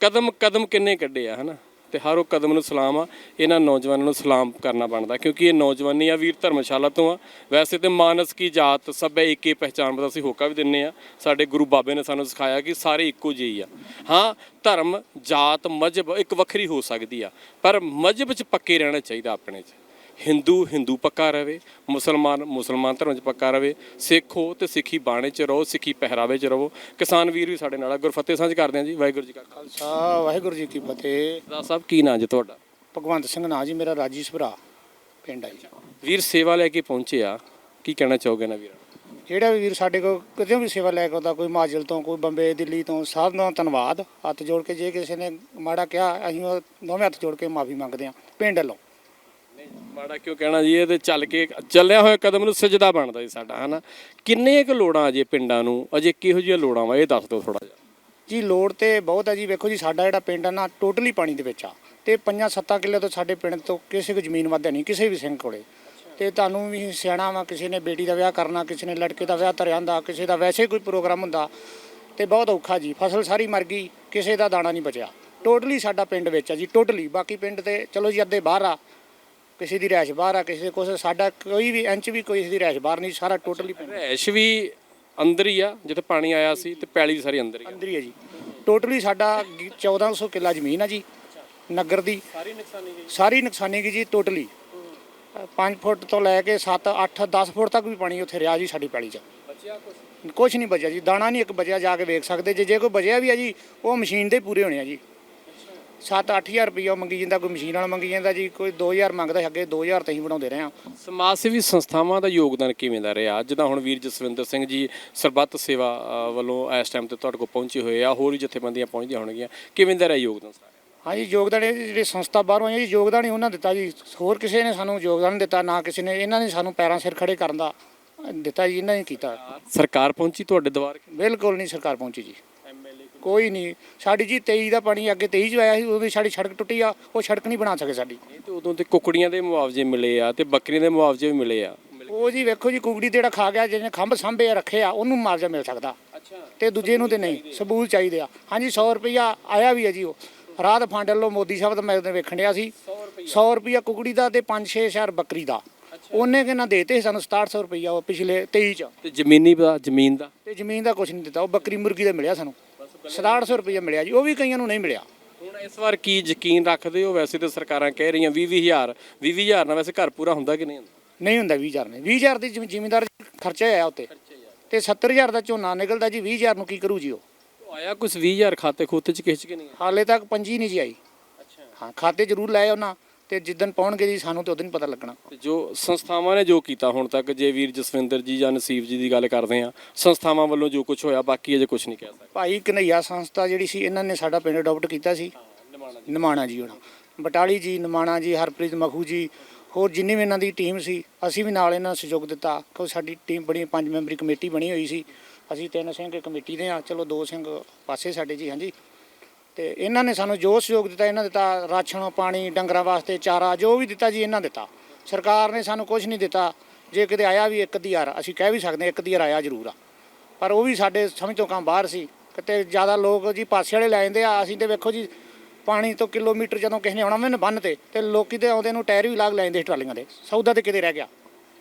ਕਦਮ ਕਦਮ ਕਿੰਨੇ ਕੱਢੇ ਆ, ਹਨਾ? ਤੇ ਹਰ ਉਹ ਕਦਮ ਨੂੰ ਸਲਾਮ ਆ, ਇਹਨਾਂ ਨੌਜਵਾਨਾਂ ਨੂੰ ਸਲਾਮ ਕਰਨਾ ਬਣਦਾ, ਕਿਉਂਕਿ ਇਹ ਨੌਜਵਾਨੀ ਆ ਵੀਰ ਧਰਮਸ਼ਾਲਾ ਤੋਂ ਆ। ਵੈਸੇ ਤੇ ਮਾਨਸ ਕੀ ਜਾਤ, ਸਭੇ ਏਕੇ ਪਹਿਚਾਨ ਬਤਾ ਅਸੀਂ ਹੋਕਾ ਵੀ ਦਿੰਨੇ ਆ। ਸਾਡੇ ਗੁਰੂ ਬਾਬੇ ਨੇ ਸਾਨੂੰ ਸਿਖਾਇਆ ਕਿ ਸਾਰੇ ਇੱਕੋ ਜਿਹੇ ਹੀ ਆ। ਹਾਂ, ਧਰਮ, ਜਾਤ ਮਜਬ ਇੱਕ ਵੱਖਰੀ ਹੋ ਸਕਦੀ ਆ, ਪਰ ਮਜਬ 'ਚ ਪੱਕੇ ਰਹਿਣਾ ਚਾਹੀਦਾ ਆਪਣੇ 'ਚ। ਹਿੰਦੂ ਹਿੰਦੂ ਪੱਕਾ ਰਵੇ ਮੁਸਲਮਾਨ ਮੁਸਲਮਾਨ ਧਰਮ 'ਚ ਪੱਕਾ ਰਵੇ ਸਿੱਖ ਹੋ ਤੇ ਸਿੱਖੀ ਬਾਣੇ 'ਚ ਰਹੋ ਸਿੱਖੀ ਪਹਿਰਾਵੇ 'ਚ ਰਹੋ। ਕਿਸਾਨ ਵੀਰ ਵੀ ਸਾਡੇ ਨਾਲ ਆ ਗੁਰਫਤਿਹ ਸਾਂਝ ਕਰਦੇ ਆ ਜੀ ਵਾਹਿਗੁਰੂ ਜੀ ਕਾ ਖਾਲਸਾ। ਵਾਹਿਗੁਰੂ ਜੀ ਕੀ ਫਤਿਹ। ਸਰਦਾਰ ਸਾਹਿਬ ਕੀ ਨਾਂ ਜੀ ਤੁਹਾਡਾ? ਭਗਵੰਤ ਸਿੰਘ ਨਾਂ ਜੀ ਮੇਰਾ ਰਾਜੀ ਸਭਰਾ ਪਿੰਡ ਆ ਜੀ। ਵੀਰ ਸੇਵਾ ਲੈ ਕੇ ਪਹੁੰਚੇ ਆ। ਕੀ ਕਹਿਣਾ ਚਾਹੋਗੇ ਨਾ ਵੀਰਾਂ ਜਿਹੜਾ ਵੀ ਵੀਰ ਸਾਡੇ ਕੋਲ ਕਿਤੇ ਵੀ ਸੇਵਾ ਲੈ ਕੇ ਆਉਂਦਾ ਕੋਈ ਹਿਮਾਚਲ ਤੋਂ ਕੋਈ ਬੰਬੇ ਦਿੱਲੀ ਤੋਂ ਸਭ ਦਾ ਧੰਨਵਾਦ। ਹੱਥ ਜੋੜ ਕੇ ਜੇ ਕਿਸੇ ਨੇ ਮਾੜਾ ਕਿਹਾ ਅਸੀਂ ਉਹ ਦੋਵੇਂ ਹੱਥ ਜੋੜ ਕੇ ਮਾਫੀ ਮੰਗਦੇ ਹਾਂ ਪਿੰਡ ਵੱਲੋਂ। ਮਾੜਾ ਕਿਉਂ ਕਹਿਣਾ ਜੀ, ਇਹ ਤੇ ਚੱਲ ਕੇ ਚੱਲਿਆ ਹੋਇਆ ਕਦਮ ਨੂੰ ਸਜਦਾ ਬਣਦਾ ਜੀ ਸਾਡਾ, ਹਨਾ? ਕਿੰਨੇ ਕੁ ਲੋੜਾਂ ਅਜੇ ਪਿੰਡਾਂ ਨੂੰ? ਅਜੇ ਕਿਹੋ ਜਿਹੀਆਂ ਲੋੜਾਂ ਵਾ? ਇਹ ਦੱਸ ਦਿਓ ਥੋੜਾ ਜਿਹਾ। ਜੀ, ਲੋੜ ਤੇ ਬਹੁਤ ਹੈ ਜੀ। ਵੇਖੋ ਜੀ, ਸਾਡਾ ਜਿਹੜਾ ਪਿੰਡ ਆ ਨਾ, ਟੋਟਲੀ ਪਾਣੀ ਦੇ ਵਿੱਚ ਆ। ਤੇ 5-7 ਕਿੱਲੇ ਤੋਂ ਸਾਡੇ ਪਿੰਡ ਤੋਂ ਕਿਸੇ ਕੋ ਜ਼ਮੀਨ ਵੱਧ ਨਹੀਂ, ਕਿਸੇ ਵੀ ਸਿੰਘ ਕੋਲੇ। ਤੇ ਤੁਹਾਨੂੰ ਵੀ ਸਿਆਣਾ ਵਾ, ਕਿਸੇ ਨੇ ਬੇਟੀ ਦਾ ਵਿਆਹ ਕਰਨਾ, ਕਿਸੇ ਨੇ ਲੜਕੇ ਦਾ ਵਿਆਹ ਧਰਿਆ ਹੁੰਦਾ, ਕਿਸੇ ਦਾ ਵੈਸੇ ਕੋਈ ਪ੍ਰੋਗਰਾਮ ਹੁੰਦਾ, ਤੇ ਬਹੁਤ ਔਖਾ ਜੀ। ਫਸਲ ਸਾਰੀ ਮਰ ਗਈ, ਕਿਸੇ ਦਾ ਦਾਣਾ ਨਹੀਂ ਬਚਿਆ। ਟੋਟਲੀ ਸਾਡਾ ਪਿੰਡ ਵਿੱਚ ਆ ਜੀ, ਟੋਟਲੀ। ਬਾਕੀ ਪਿੰਡ ਤੇ, ਚਲੋ ਜੀ, ਅੱਧੇ ਬਾਹਰ ਆ। ਕਿਸੇ ਦੀ ਰਹਿਸ਼ ਬਾਹਰ ਆ ਕਿਸੇ ਦੇ ਕੁਛ ਸਾਡਾ ਕੋਈ ਵੀ ਇੰਚ ਵੀ ਕੋਈ ਦੀ ਰਹਿਸ਼ ਬਾਹਰ ਨਹੀਂ ਸਾਰਾ ਟੋਟਲੀ ਰਹਿਸ਼ ਵੀ ਅੰਦਰ ਹੀ ਆ ਜਿੱਥੇ ਪਾਣੀ ਆਇਆ ਸੀ ਤੇ ਪੈਲੀ ਸਾਰੀ ਅੰਦਰ ਹੀ ਆ। ਅੰਦਰ ਹੀ ਹੈ ਜੀ। ਟੋਟਲੀ ਸਾਡਾ ਗ- 1400 ਕਿੱਲਾ ਜ਼ਮੀਨ ਆ ਜੀ ਨਗਰ ਦੀ। ਸਾਰੀ ਨੁਕਸਾਨੀ ਗਈ। ਸਾਰੀ ਨੁਕਸਾਨੀ ਗਈ ਜੀ ਟੋਟਲੀ। 5 ਫੁੱਟ ਤੋਂ ਲੈ ਕੇ 7 8 10 ਫੁੱਟ ਤੱਕ ਵੀ ਪਾਣੀ ਉੱਥੇ ਰਿਹਾ ਜੀ ਸਾਡੀ ਪੈਲੀ 'ਚ। ਬਚਿਆ ਕੁਝ ਕੁਝ ਨਹੀਂ ਬਚਿਆ ਜੀ ਦਾਣਾ ਨਹੀਂ ਇੱਕ ਬਚਿਆ ਜਾ ਕੇ ਵੇਖ ਸਕਦੇ। ਜੇ ਜੇ ਕੋਈ ਬਚਿਆ ਵੀ ਆ ਜੀ ਉਹ ਮਸ਼ੀਨ ਦੇ ਪੂਰੇ ਹੋਣੇ ਆ ਜੀ। 7-8000 ਰੁਪਈਆ ਮੰਗੀ ਜਾਂਦਾ ਕੋਈ ਮਸ਼ੀਨ ਵਾਲਾ ਮੰਗੀ ਜਾਂਦਾ ਜੀ ਕੋਈ 2000 ਮੰਗਦਾ ਅੱਗੇ 2000 ਤੇ ਹੀ ਬਣਾਉਂਦੇ ਰਹੇ ਆ ਸਮਾਜ ਸੇਵੀ ਸੰਸਥਾਵਾਂ ਦਾ ਯੋਗਦਾਨ ਕਿਵੇਂ ਦਾ ਰਿਹਾ? ਜਿੱਦਾਂ ਹੁਣ ਵੀਰ ਜਸਵਿੰਦਰ ਸਿੰਘ ਜੀ ਸਰਬੱਤ ਸੇਵਾ ਵੱਲੋਂ ਇਸ ਟਾਈਮ ਤੇ ਤੁਹਾਡੇ ਕੋਲ ਪਹੁੰਚੇ ਹੋਏ ਆ ਹੋਰ ਵੀ ਜਥੇਬੰਦੀਆਂ ਪਹੁੰਚਦੀਆਂ ਹੋਣਗੀਆਂ। ਕਿਵੇਂ ਦਾ ਰਿਹਾ ਯੋਗਦਾਨ ਸਾਰਾ? ਹਾਂਜੀ ਯੋਗਦਾਨ ਇਹ ਜਿਹੜੇ ਸੰਸਥਾ ਬਾਹਰੋਂ ਆਈ ਜੀ ਯੋਗਦਾਨ ਹੀ ਉਹਨਾਂ ਦਿੱਤਾ ਜੀ। ਹੋਰ ਕਿਸੇ ਨੇ ਸਾਨੂੰ ਯੋਗਦਾਨ ਦਿੱਤਾ ਨਾ ਕਿਸੇ ਨੇ ਇਹਨਾਂ ਨੇ ਸਾਨੂੰ ਪੈਰਾਂ ਸਿਰ ਖੜੇ ਕਰਨ ਦਾ ਦਿੱਤਾ ਜੀ ਇਹਨਾਂ ਨੇ ਕੀਤਾ। ਸਰਕਾਰ ਪਹੁੰਚੀ ਤੁਹਾਡੇ ਦੁਆਰ ਬਿਲਕੁਲ ਨਹੀਂ ਸਰਕਾਰ ਪਹੁੰਚੀ ਜੀ। ਕੋਈ ਨਹੀਂ। ਸਾਡੀ ਜੀ 23 ਦਾ ਪਾਣੀ ਅੱਗੇ 23 ਚ ਆਇਆ ਸੀ ਉਦੋਂ ਦੀ ਸਾਡੀ ਸੜਕ ਟੁੱਟੀ ਆ ਉਹ ਸੜਕ ਨਹੀਂ ਬਣਾ ਸਕੇ ਸਾਡੀ। ਤੇ ਉਦੋਂ ਤੇ ਕੁਕੜੀਆਂ ਦੇ ਮੁਆਵਜ਼ੇ ਮਿਲੇ ਆ ਤੇ ਬੱਕਰੀਆਂ ਦੇ ਮੁਆਵਜ਼ੇ ਵੀ ਮਿਲੇ ਆ। ਉਹ ਜੀ ਵੇਖੋ ਜੀ ਕੁਕੜੀ ਤੇ ਜਿਹੜਾ ਖਾ ਗਿਆ ਜਿਹਨੇ ਖੰਭ ਸਾਂਭੇ ਆ ਰੱਖੇ ਆ ਉਹਨੂੰ ਮੁਆਵਜ਼ਾ ਮਿਲ ਸਕਦਾ। ਅੱਛਾ। ਤੇ ਦੂਜੇ ਨੂੰ ਤੇ ਨਹੀਂ ਸਬੂਤ ਚਾਹੀਦੇ ਆ। ਹਾਂਜੀ 100 ਰੁਪਈਆ ਆਇਆ ਵੀ ਹੈ ਜੀ ਉਹ। ਰਾਤ ਫੰਡ ਵੱਲੋਂ ਮੋਦੀ ਸਾਹਿਬ ਦਾ ਮੈਂ ਵੇਖਣ ਡਿਆ ਸੀ। 100 ਰੁਪਈਆ। ਕੁਕੜੀ ਦਾ ਤੇ 5-6 ਹਜ਼ਾਰ ਬੱਕਰੀ ਦਾ। ਉਹਨੇ ਕਿੰਨਾ ਦੇਤੇ ਸਾਨੂੰ 6700 ਰੁਪਈਆ ਉਹ ਪਿਛਲੇ 23 ਚ। ਤੇ ਜ਼ਮੀਨੀ ਦਾ ਜ਼ਮੀਨ ਦਾ? ਤੇ ਜ਼ਮੀਨ ਦਾ ਕੁਝ ਨਹੀਂ ਦਿੱਤਾ ਉਹ ਬੱਕਰੀ ਮੁਰਗੀ ਦਾ ਮਿਲਿਆ ਸਾਨੂੰ। 6700 ਰੁਪਈਆ ਮਿਲਿਆ ਜੀ ਉਹ ਵੀ ਕਈਆਂ ਨੂੰ ਨਹੀਂ ਮਿਲਿਆ। ਹੁਣ ਇਸ ਵਾਰ ਕੀ ਯਕੀਨ ਰੱਖਦੇ ਹੋ? ਵੈਸੇ ਤਾਂ ਸਰਕਾਰਾਂ ਕਹਿ ਰਹੀਆਂ 20 ਹਜ਼ਾਰ 20 ਹਜ਼ਾਰ ਨਾਲ ਵੈਸੇ ਘਰ ਪੂਰਾ ਹੁੰਦਾ ਕਿ ਨਹੀਂ ਹੁੰਦਾ? ਨਹੀਂ ਹੁੰਦਾ 20000 ਨੇ 20000 ਦੀ ਜ਼ਮੀ- ਜ਼ਿਮੀਂਦਾਰ ਖਰਚਾ ਆਇਆ ਉੱਤੇ। ਤੇ 70000 ਦਾ ਝੋਨਾ ਨਿਕਲਦਾ ਜੀ 20000 ਨੂੰ ਕੀ ਕਰੂ ਜੀ ਉਹ? ਆਇਆ ਕੁਝ 20 ਹਜ਼ਾਰ ਖਾਤੇ ਖੋਤੇ ਚ ਕਿਸੇ ਚ ਕਿ ਨਹੀਂ ਹਾਲੇ ਤੱਕ ਪੰਜੀ ਨਹੀਂ ਜੀ ਆਈ। ਅੱਛਾ। ਹਾਂ ਖਾਤੇ ਜ਼ਰੂਰ ਲਏ ਉਹਨਾਂ। ਤੇ ਜਿੱਦਣ ਪਾਉਣਗੇ ਜੀ ਸਾਨੂੰ ਤੇ ਉਦੋਂ ਹੀ ਪਤਾ ਲੱਗਣਾ। ਤੇ ਜੋ ਸੰਸਥਾਵਾਂ ਨੇ ਜੋ ਕੀਤਾ ਹੁਣ ਤੱਕ ਜੇ ਵੀਰ ਜਸਵਿੰਦਰ ਜੀ ਜਾਂ ਨਸੀਬ ਜੀ ਦੀ ਗੱਲ ਕਰਦੇ ਆ ਸੰਸਥਾਵਾਂ ਵੱਲੋਂ ਜੋ ਕੁਝ ਹੋਇਆ ਬਾਕੀ ਅਜੇ ਕੁਝ ਨਹੀਂ ਕਹਿ ਸਕਦੇ। ਭਾਈ ਕਨਈਆ ਸੰਸਥਾ ਜਿਹੜੀ ਸੀ ਇਹਨਾਂ ਨੇ ਸਾਡਾ ਪਿੰਡ ਅਡਾਪਟ ਕੀਤਾ ਸੀ। ਨਿਮਾਣਾ ਜੀ ਉਹਨਾਂ ਬਟਾਲੀ ਜੀ ਨਿਮਾਣਾ ਜੀ ਹਰਪ੍ਰੀਤ ਮਖੂ ਜੀ ਹੋਰ ਜਿੰਨੀ ਵੀ ਇਹਨਾਂ ਦੀ ਟੀਮ ਸੀ ਅਸੀਂ ਵੀ ਨਾਲ ਇਹਨਾਂ ਨੂੰ ਸਹਿਯੋਗ ਦਿੱਤਾ। ਕਿਉਂ ਸਾਡੀ ਟੀਮ ਬੜੀ ਪੰਜ ਮੈਂਬਰੀ ਕਮੇਟੀ ਬਣੀ ਹੋਈ ਸੀ। ਅਸੀਂ ਤਿੰਨ ਸਿੰਘ ਕਮੇਟੀ ਦੇ ਆ ਚਲੋ ਦੋ ਸਿੰਘ ਪਾਸੇ ਸਾਡੇ ਜੀ ਹਾਂਜੀ। ਤੇ ਇਹਨਾਂ ਨੇ ਸਾਨੂੰ ਜੋ ਸਹਿਯੋਗ ਦਿੱਤਾ, ਇਹਨਾਂ ਦਿੱਤਾ ਰਾਸ਼ਨ ਪਾਣੀ, ਡੰਗਰਾਂ ਵਾਸਤੇ ਚਾਰਾ, ਜੋ ਵੀ ਦਿੱਤਾ ਜੀ ਇਹਨਾਂ ਦਿੱਤਾ। ਸਰਕਾਰ ਨੇ ਸਾਨੂੰ ਕੁਝ ਨਹੀਂ ਦਿੱਤਾ। ਜੇ ਕਿਤੇ ਆਇਆ ਵੀ ਇੱਕ ਦੀ ਹਜ਼ਾਰ ਅਸੀਂ ਕਹਿ ਵੀ ਸਕਦੇ ਹਾਂ ਇੱਕ ਦੀ ਹਜ਼ਾਰ ਆਇਆ ਜ਼ਰੂਰ ਆ। ਪਰ ਉਹ ਵੀ ਸਾਡੇ ਸਮਝ ਤੋਂ ਕੰਮ ਬਾਹਰ ਸੀ। ਕਿਤੇ ਜ਼ਿਆਦਾ ਲੋਕ ਜੀ ਪਾਸੇ ਵਾਲੇ ਲੈ ਜਾਂਦੇ ਆ, ਅਸੀਂ ਤੇ ਵੇਖੋ ਜੀ ਪਾਣੀ ਤੋਂ ਕਿਲੋਮੀਟਰ ਜਦੋਂ ਕਿਸੇ ਨੇ ਆਉਣਾ ਮੈਨੇ ਬੰਨ ਤੇ ਤੇ ਲੋਕੀ ਤੇ ਆਉਂਦੇ ਨੂੰ ਟਾਇਰ ਵੀ ਲਾਗ ਲੈ ਜਾਂਦੇ ਸੀ ਟਰਾਲੀਆਂ ਦੇ। ਸੌਦਾ ਤੇ ਕਿਤੇ ਰਹਿ ਗਿਆ।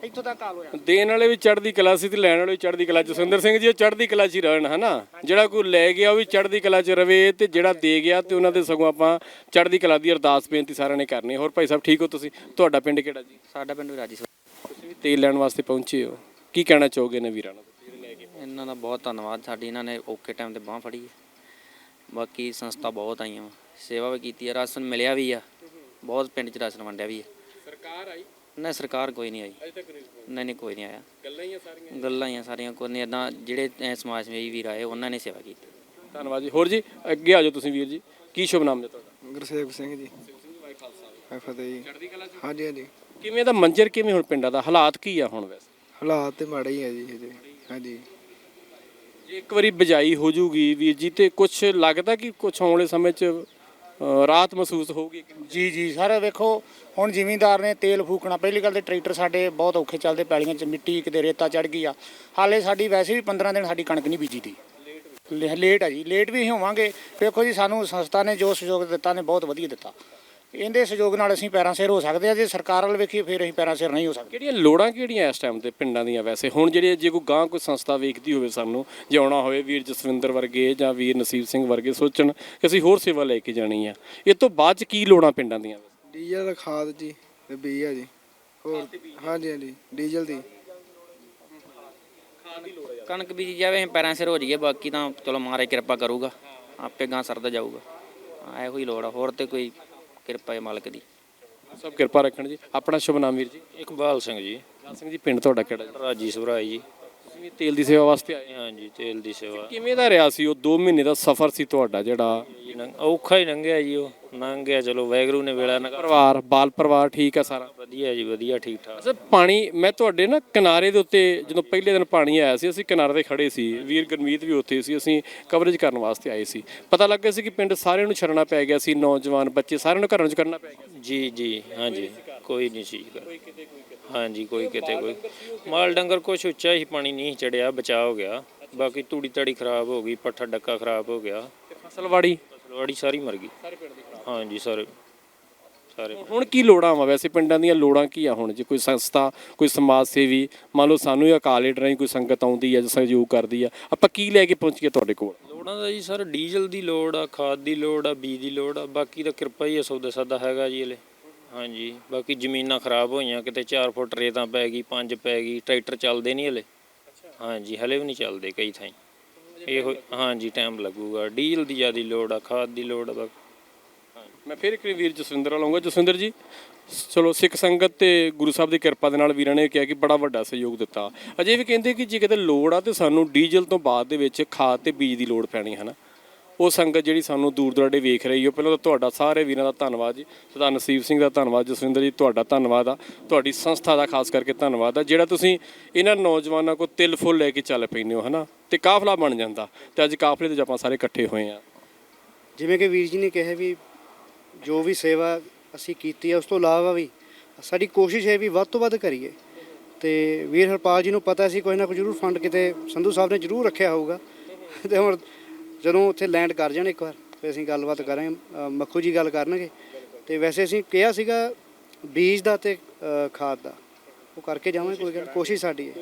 ਇੱਥੋਂ ਤੱਕ ਹਾਲ ਹੋਇਆ। ਦੇਣ ਵਾਲੇ ਵੀ ਚੜ੍ਹਦੀ ਕਲਾ ਸੀ ਤੇ ਲੈਣ ਵਾਲੇ ਵੀ ਚੜ੍ਹਦੀ ਕਲਾ ਜਸਵਿੰਦਰ ਸਿੰਘ ਜੀ ਉਹ ਚੜ੍ਹਦੀ ਕਲਾ 'ਚ ਹੀ ਰਹਿਣ ਹਨਾ? ਜਿਹੜਾ ਕੋਈ ਲੈ ਗਿਆ ਉਹ ਵੀ ਚੜ੍ਹਦੀ ਕਲਾ 'ਚ ਰਵੇ ਤੇ ਜਿਹੜਾ ਦੇ ਗਿਆ ਤੇ ਉਹਨਾਂ ਦੇ ਸਗੋਂ ਆਪਾਂ ਚੜ੍ਹਦੀ ਕਲਾ ਦੀ ਅਰਦਾਸ ਬੇਨਤੀ ਸਾਰਿਆਂ ਨੇ ਕਰਨੀ। ਹੋਰ ਭਾਈ ਸਾਹਿਬ ਠੀਕ ਹੋ ਤੁਸੀਂ? ਤੁਹਾਡਾ ਪਿੰਡ ਕਿਹੜਾ ਜੀ? ਸਾਡਾ ਪਿੰਡ ਰਾਜੀ ਸਰ ਤੁਸੀਂ ਵੀ ਤੇਲ ਲੈਣ ਵਾਸਤੇ ਪਹੁੰਚੇ ਹੋ। ਕੀ ਕਹਿਣਾ ਚਾਹੋਗੇ ਨੇ ਵੀਰਾਂ ਨੂੰ ਇਹਨਾਂ ਦਾ ਬਹੁਤ ਧੰਨਵਾਦ। ਸਾਡੀ ਇਹਨਾਂ ਨੇ ਔਖੇ ਟਾਈਮ ਤੇ ਬਾਹ ਫੜੀ ਹੈ। ਬਾਕੀ ਸੰਸਥਾ ਬਹੁਤ ਆਈਆਂ ਵਾ। ਸੇਵਾ ਵੀ ਕੀਤੀ ਹੈ। ਰਾਸ਼ਨ ਮਿਲਿਆ ਵੀ ਆ। ਬਹੁਤ ਪਿੰਡ 'ਚ ਰਾਸ਼ਨ ਵੰਡਿਆ ਵੀ ਆਈ ਨਹੀਂ ਸਰਕਾਰ ਕੋਈ ਨਹੀਂ ਆਈ। ਅਜੇ ਤੱਕ ਨਹੀਂ ਨਹੀਂ ਨਹੀਂ ਕੋਈ ਨਹੀਂ ਆਇਆ। ਗੱਲਾਂ ਹੀ ਆ ਸਾਰੀਆਂ। ਗੱਲਾਂ ਹੀ ਆ ਸਾਰੀਆਂ ਕੋਈ ਨਹੀਂ ਇਦਾਂ ਜਿਹੜੇ ਅਹ, ਸਮਾਜ ਸੇਵੀ ਵੀਰ ਆਏ ਉਹਨਾਂ ਨੇ ਸੇਵਾ ਕੀਤੀ। ਧੰਨਵਾਦ ਜੀ। ਹੋਰ ਜੀ ਅੱਗੇ ਆ ਜਾਓ ਤੁਸੀਂ ਵੀਰ ਜੀ। ਕੀ ਸ਼ੁਭ ਨਾਮ ਹੈ ਤੁਹਾਡਾ? ਗੁਰਸੇਵਕ ਸਿੰਘ ਜੀ। ਫਤਿਹ ਜੀ। ਚੜ੍ਹਦੀ ਕਲਾ 'ਚ? ਹਾਂਜੀ ਹਾਂਜੀ। ਕਿਵੇਂ ਦਾ ਮੰਜ਼ਰ ਕਿਵੇਂ ਹੁਣ ਪਿੰਡਾਂ ਦਾ? ਹਾਲਾਤ ਕੀ ਆ ਹੁਣ ਵੈਸੇ? ਹਾਲਾਤ ਤੇ ਮਾੜੇ ਹੀ ਆ ਜੀ ਹਜੇ। ਹਾਂਜੀ। ਜੇ ਇੱਕ ਵਾਰੀ ਬਜਾਈ ਹੋ ਜੂਗੀ ਵੀਰ ਜੀ ਤੇ ਕੁਝ ਲੱਗਦਾ ਕਿ ਕੁਝ ਆਉਣ ਵਾਲੇ ਸਮੇਂ 'ਚ ਰਾਹਤ ਮਹਿਸੂਸ ਹੋਊਗੀ ਜੀ ਜੀ, ਸਰ, ਵੇਖੋ, ਹੁਣ ਜ਼ਿਮੀਂਦਾਰ ਨੇ ਤੇਲ ਫੂਕਣਾ। ਪਹਿਲੀ ਗੱਲ ਤੇ ਟਰੈਕਟਰ ਸਾਡੇ ਬਹੁਤ ਔਖੇ ਚੱਲਦੇ, ਪੈਲੀਆਂ 'ਚ ਮਿੱਟੀ ਕਿਤੇ ਰੇਤਾ ਚੜ ਗਈ ਆ। ਹਾਲੇ ਸਾਡੀ ਵੈਸੇ ਵੀ 15 ਦਿਨ ਸਾਡੀ ਕਣਕ ਨਹੀਂ ਬੀਜੀ ਦੀ। ਲੇ- ਲੇਟ ਆ ਜੀ, ਲੇਟ ਵੀ ਅਸੀਂ ਹੋਵਾਂਗੇ। ਵੇਖੋ ਜੀ, ਸਾਨੂੰ ਸੰਸਥਾ ਨੇ ਜੋ ਸਹਿਯੋਗ ਦਿੱਤਾ ਨੇ ਬਹੁਤ ਵਧੀਆ ਦਿੱਤਾ। ਇਹਦੇ ਸਹਿਯੋਗ ਨਾਲ ਅਸੀਂ ਪੈਰਾਂ ਸਿਰ ਹੋ ਸਕਦੇ ਆ ਜੇ ਸਰਕਾਰ ਵੱਲ ਵੇਖੀਏ ਫਿਰ ਅਸੀਂ ਪੈਰਾਂ ਸਿਰ ਨਹੀਂ ਹੋ ਸਕਦੇ। ਕਿਹੜੀਆਂ ਲੋੜਾਂ ਕਿਹੜੀਆਂ ਇਸ ਟਾਈਮ ਤੇ ਪਿੰਡਾਂ ਦੀਆਂ ਵੈਸੇ? ਹੁਣ ਜਿਹੜੇ ਜੇ ਕੋਈ ਗਾਂ ਕੋਈ ਸੰਸਥਾ ਵੇਖਦੀ ਹੋਵੇ ਸਾਨੂੰ ਜੇ ਆਉਣਾ ਹੋਵੇ ਵੀਰ ਜਸਵਿੰਦਰ ਵਰਗੇ ਜਾਂ ਵੀਰ ਨਸੀਬ ਸਿੰਘ ਵਰਗੇ ਸੋਚਣ ਕਿ ਅਸੀਂ ਹੋਰ ਸੇਵਾ ਲੈ ਕੇ ਜਾਣੀ ਆ। ਇਹ ਤੋਂ ਬਾਅਦ ਚ ਕੀ ਲੋੜਾਂ ਪਿੰਡਾਂ ਦੀਆਂ? ਡੀਜ਼ਲ ਖਾਦ ਜੀ ਤੇ ਬੀਜ ਆ ਜੀ। ਹੋਰ ਹਾਂਜੀ ਹਾਂਜੀ ਡੀਜ਼ਲ ਦੀ। ਕਣਕ ਬੀਜੀ ਜਾਵੇ ਅਸੀਂ ਪੈਰਾਂ ਸਿਰ ਹੋ ਜਾਈਏ ਬਾਕੀ ਤਾਂ ਚਲੋ ਮਹਾਰਾਜ ਕਿਰਪਾ ਕਰੂਗਾ। ਆਪੇ ਗਾਂ ਸਰਦਾ ਜਾਊਗਾ। ਇਹੋ ਹੀ ਲੋੜ ਆ ਹੋਰ ਤੇ ਕੋਈ ਕਿਰਪਾ ਹੈ ਮਾਲਕ ਦੀ। ਸਭ ਕਿਰਪਾ ਰੱਖਣ ਜੀ। ਆਪਣਾ ਸ਼ੁਭ ਨਾਮ ਵੀਰ ਜੀ। ਇਕਬਾਲ ਸਿੰਘ ਜੀ। ਲਾਲ ਸਿੰਘ ਜੀ ਪਿੰਡ ਤੁਹਾਡਾ ਕਿਹੜਾ ਜੀ? ਰਾਜੀ ਸਭਰਾਈ ਜੀ। ਤੁਸੀਂ ਤੇਲ ਦੀ ਸੇਵਾ ਵਾਸਤੇ ਆਏ ਹਾਂਜੀ ਤੇਲ ਦੀ ਸੇਵਾ। ਕਿਵੇਂ ਦਾ ਰਿਹਾ ਸੀ ਉਹ 2 ਮਹੀਨੇ ਦਾ ਸਫ਼ਰ ਸੀ ਤੁਹਾਡਾ ਜਿਹੜਾ? ਜੀ ਔਖਾ ਹੀ ਲੰਘਿਆ ਜੀ ਉਹ। ਲੰਘ ਗਿਆ ਚਲੋ ਵੈਗਰੂ ਨੇ ਵੇਲਾ ਨਾ ਪਰਿਵਾਰ ਬਾਲ ਪਰਿਵਾਰ ਠੀਕ ਹੈ ਸਾਰਾ? ਵਧੀਆ ਜੀ ਵਧੀਆ ਠੀਕ ਠਾਕ। ਅੱਛਾ ਪਾਣੀ ਮੈਂ ਤੁਹਾਡੇ ਨਾ ਕਿਨਾਰੇ ਦੇ ਉੱਤੇ ਜਦੋਂ ਪਹਿਲੇ ਦਿਨ ਪਾਣੀ ਆਇਆ ਸੀ ਅਸੀਂ ਕਿਨਾਰੇ ਤੇ ਖੜੇ ਸੀ। ਵੀਰ ਗਰਮੀਤ ਵੀ ਉੱਥੇ ਸੀ ਅਸੀਂ ਕਵਰੇਜ ਕਰਨ ਵਾਸਤੇ ਆਏ ਸੀ। ਪਤਾ ਲੱਗਿਆ ਸੀ ਕਿ ਪਿੰਡ ਸਾਰਿਆਂ ਨੂੰ ਛੱਡਣਾ ਪੈ ਗਿਆ ਸੀ ਨੌਜਵਾਨ ਬੱਚੇ ਸਾਰਿਆਂ ਨੂੰ ਘਰਾਂ 'ਚ ਕਰਨਾ ਪੈ ਗਿਆ ਜੀ ਜੀ ਹਾਂਜੀ ਕੋਈ ਨਹੀਂ ਸੀ ਹਾਂਜੀ ਕੋਈ ਕਿਤੇ ਕੋਈ। ਮਾਲ ਡੰਗਰ ਕੁਛ ਉੱਚਾ ਹੀ ਪਾਣੀ ਨਹੀਂ ਚੜਿਆ ਬਚਾ ਹੋ ਗਿਆ। ਬਾਕੀ ਤੂੜੀ ਤੜੀ ਖਰਾਬ ਹੋ ਗਈ ਪੱਠਾ ਡੱਕਾ ਖਰਾਬ ਹੋ ਗਿਆ। ਫਸਲਵਾੜੀ? ਫਸਲਵਾੜੀ ਸਾਰੀ ਮਰ ਗਈ। ਹਾਂਜੀ ਸਾਰੇ ਸਾਰੇ। ਹੁਣ ਕੀ ਲੋੜਾਂ ਵਾ? ਵੈਸੇ ਪਿੰਡਾਂ ਦੀਆਂ ਲੋੜਾਂ ਕੀ ਆ ਹੁਣ? ਜੇ ਕੋਈ ਸੰਸਥਾ ਕੋਈ ਸਮਾਜ ਸੇਵੀ ਮੰਨ ਲਓ ਸਾਨੂੰ ਅਕਾਲ ਏਡ ਰਾਹੀਂ ਕੋਈ ਸੰਗਤ ਆਉਂਦੀ ਹੈ ਜਾਂ ਸਹਿਯੋਗ ਕਰਦੀ ਆ ਆਪਾਂ ਕੀ ਲੈ ਕੇ ਪਹੁੰਚੀਏ ਤੁਹਾਡੇ ਕੋਲ? ਲੋੜਾਂ ਦਾ ਜੀ ਸਰ ਡੀਜ਼ਲ ਦੀ ਲੋੜ ਆ ਖਾਦ ਦੀ ਲੋੜ ਆ ਬੀਜ ਦੀ ਲੋੜ ਆ ਬਾਕੀ ਤਾਂ ਕਿਰਪਾ ਹੀ ਆ ਸੌਦਾ ਸਾਦਾ ਹੈਗਾ ਜੀ ਹਲੇ। ਹਾਂਜੀ। ਬਾਕੀ ਜ਼ਮੀਨਾਂ ਖਰਾਬ ਹੋਈਆਂ ਕਿਤੇ 4 ਫੁੱਟ ਰੇਤਾਂ ਪੈ ਗਈ 5 ਪੈ ਗਈ ਟਰੈਕਟਰ ਚੱਲਦੇ ਨਹੀਂ ਹਲੇ। ਹਾਂਜੀ ਹਲੇ ਵੀ ਨਹੀਂ ਚੱਲਦੇ ਕਈ ਥਾਈਂ। ਇਹੋ ਹਾਂਜੀ ਟਾਈਮ ਲੱਗੂਗਾ। ਡੀਜ਼ਲ ਦੀ ਜ਼ਿਆਦਾ ਲੋੜ ਆ ਖਾਦ ਦੀ ਲੋੜ ਆ ਬਾਕੀ ਮੈਂ ਫਿਰ ਇੱਕ ਵਾਰੀ ਵੀਰ ਜਸਵਿੰਦਰ ਲਾਉਂਗਾ ਜਸਵਿੰਦਰ ਜੀ, ਚਲੋ ਸਿੱਖ ਸੰਗਤ ਤੇ ਗੁਰੂ ਸਾਹਿਬ ਦੀ ਕਿਰਪਾ ਦੇ ਨਾਲ ਵੀਰਾਂ ਨੇ ਕਿਹਾ ਕਿ ਬੜਾ ਵੱਡਾ ਸਹਿਯੋਗ ਦਿੱਤਾ। ਅਜੇ ਵੀ ਕਹਿੰਦੇ ਕਿ ਜੇ ਕਿਤੇ ਲੋੜ ਆ ਤੇ ਸਾਨੂੰ ਡੀਜ਼ਲ ਤੋਂ ਬਾਅਦ ਦੇ ਵਿੱਚ ਖਾਦ ਤੇ ਬੀਜ ਦੀ ਲੋੜ ਪੈਣੀ ਹੈ ਨਾ ਉਹ ਸੰਗਤ ਜਿਹੜੀ ਸਾਨੂੰ ਦੂਰ ਦੁਰਾਡੇ ਵੇਖ ਰਹੀ ਹੋ ਪਹਿਲਾਂ ਤਾਂ ਤੁਹਾਡਾ ਸਾਰੇ ਵੀਰਾਂ ਦਾ ਧੰਨਵਾਦ ਜੀ। ਸਰਦਾਰ ਨਸੀਬ ਸਿੰਘ ਦਾ ਧੰਨਵਾਦ, ਜਸਵਿੰਦਰ ਜੀ, ਤੁਹਾਡਾ ਧੰਨਵਾਦ ਆ। ਤੁਹਾਡੀ ਸੰਸਥਾ ਦਾ ਖਾਸ ਕਰਕੇ ਧੰਨਵਾਦ ਆ, ਜਿਹੜਾ ਤੁਸੀਂ ਇਹਨਾਂ ਨੌਜਵਾਨਾਂ ਕੋ ਤਿਲ ਫੁੱਲ ਲੈ ਕੇ ਚੱਲ ਪੈਂਦੇ ਹੋ, ਹਨਾ? ਤੇ ਕਾਫਲਾ ਬਣ ਜਾਂਦਾ ਤੇ ਅੱਜ ਕਾਫਲੇ ਤੇ ਆਪਾਂ ਸਾਰੇ ਇਕੱਠੇ ਹੋਏ ਆ। ਜਿਵੇਂ ਕਿ ਵੀਰ ਜੀ ਨੇ ਕਿਹਾ ਵੀ ਜੋ ਵੀ ਸੇਵਾ ਅਸੀਂ ਕੀਤੀ ਹੈ ਉਸ ਤੋਂ ਇਲਾਵਾ ਵੀ ਸਾਡੀ ਕੋਸ਼ਿਸ਼ ਹੈ ਵੀ ਵੱਧ ਤੋਂ ਵੱਧ ਕਰੀਏ। ਤੇ ਵੀਰ ਹਰਪਾਲ ਜੀ ਨੂੰ ਪਤਾ ਸੀ, ਕੋਈ ਨਾ ਕੋਈ ਜ਼ਰੂਰ ਫੰਡ ਕਿਤੇ ਸੰਧੂ ਸਾਹਿਬ ਨੇ ਜ਼ਰੂਰ ਰੱਖਿਆ ਹੋਊਗਾ। ਤੇ ਹੁਣ ਜਦੋਂ ਉੱਥੇ ਲੈਂਡ ਕਰ ਜਾਣ ਇੱਕ ਵਾਰ ਫਿਰ ਅਸੀਂ ਗੱਲਬਾਤ ਕਰਾਂਗੇ ਮੱਖੂ ਜੀ ਗੱਲ ਕਰਨਗੇ। ਤੇ ਵੈਸੇ ਅਸੀਂ ਕਿਹਾ ਸੀਗਾ ਬੀਜ ਦਾ ਤੇ ਖਾਦ ਦਾ। ਉਹ ਕਰਕੇ ਜਾਵਾਂਗੇ, ਕੋਈ ਗੱਲ ਕੋਸ਼ਿਸ਼ ਸਾਡੀ ਹੈ।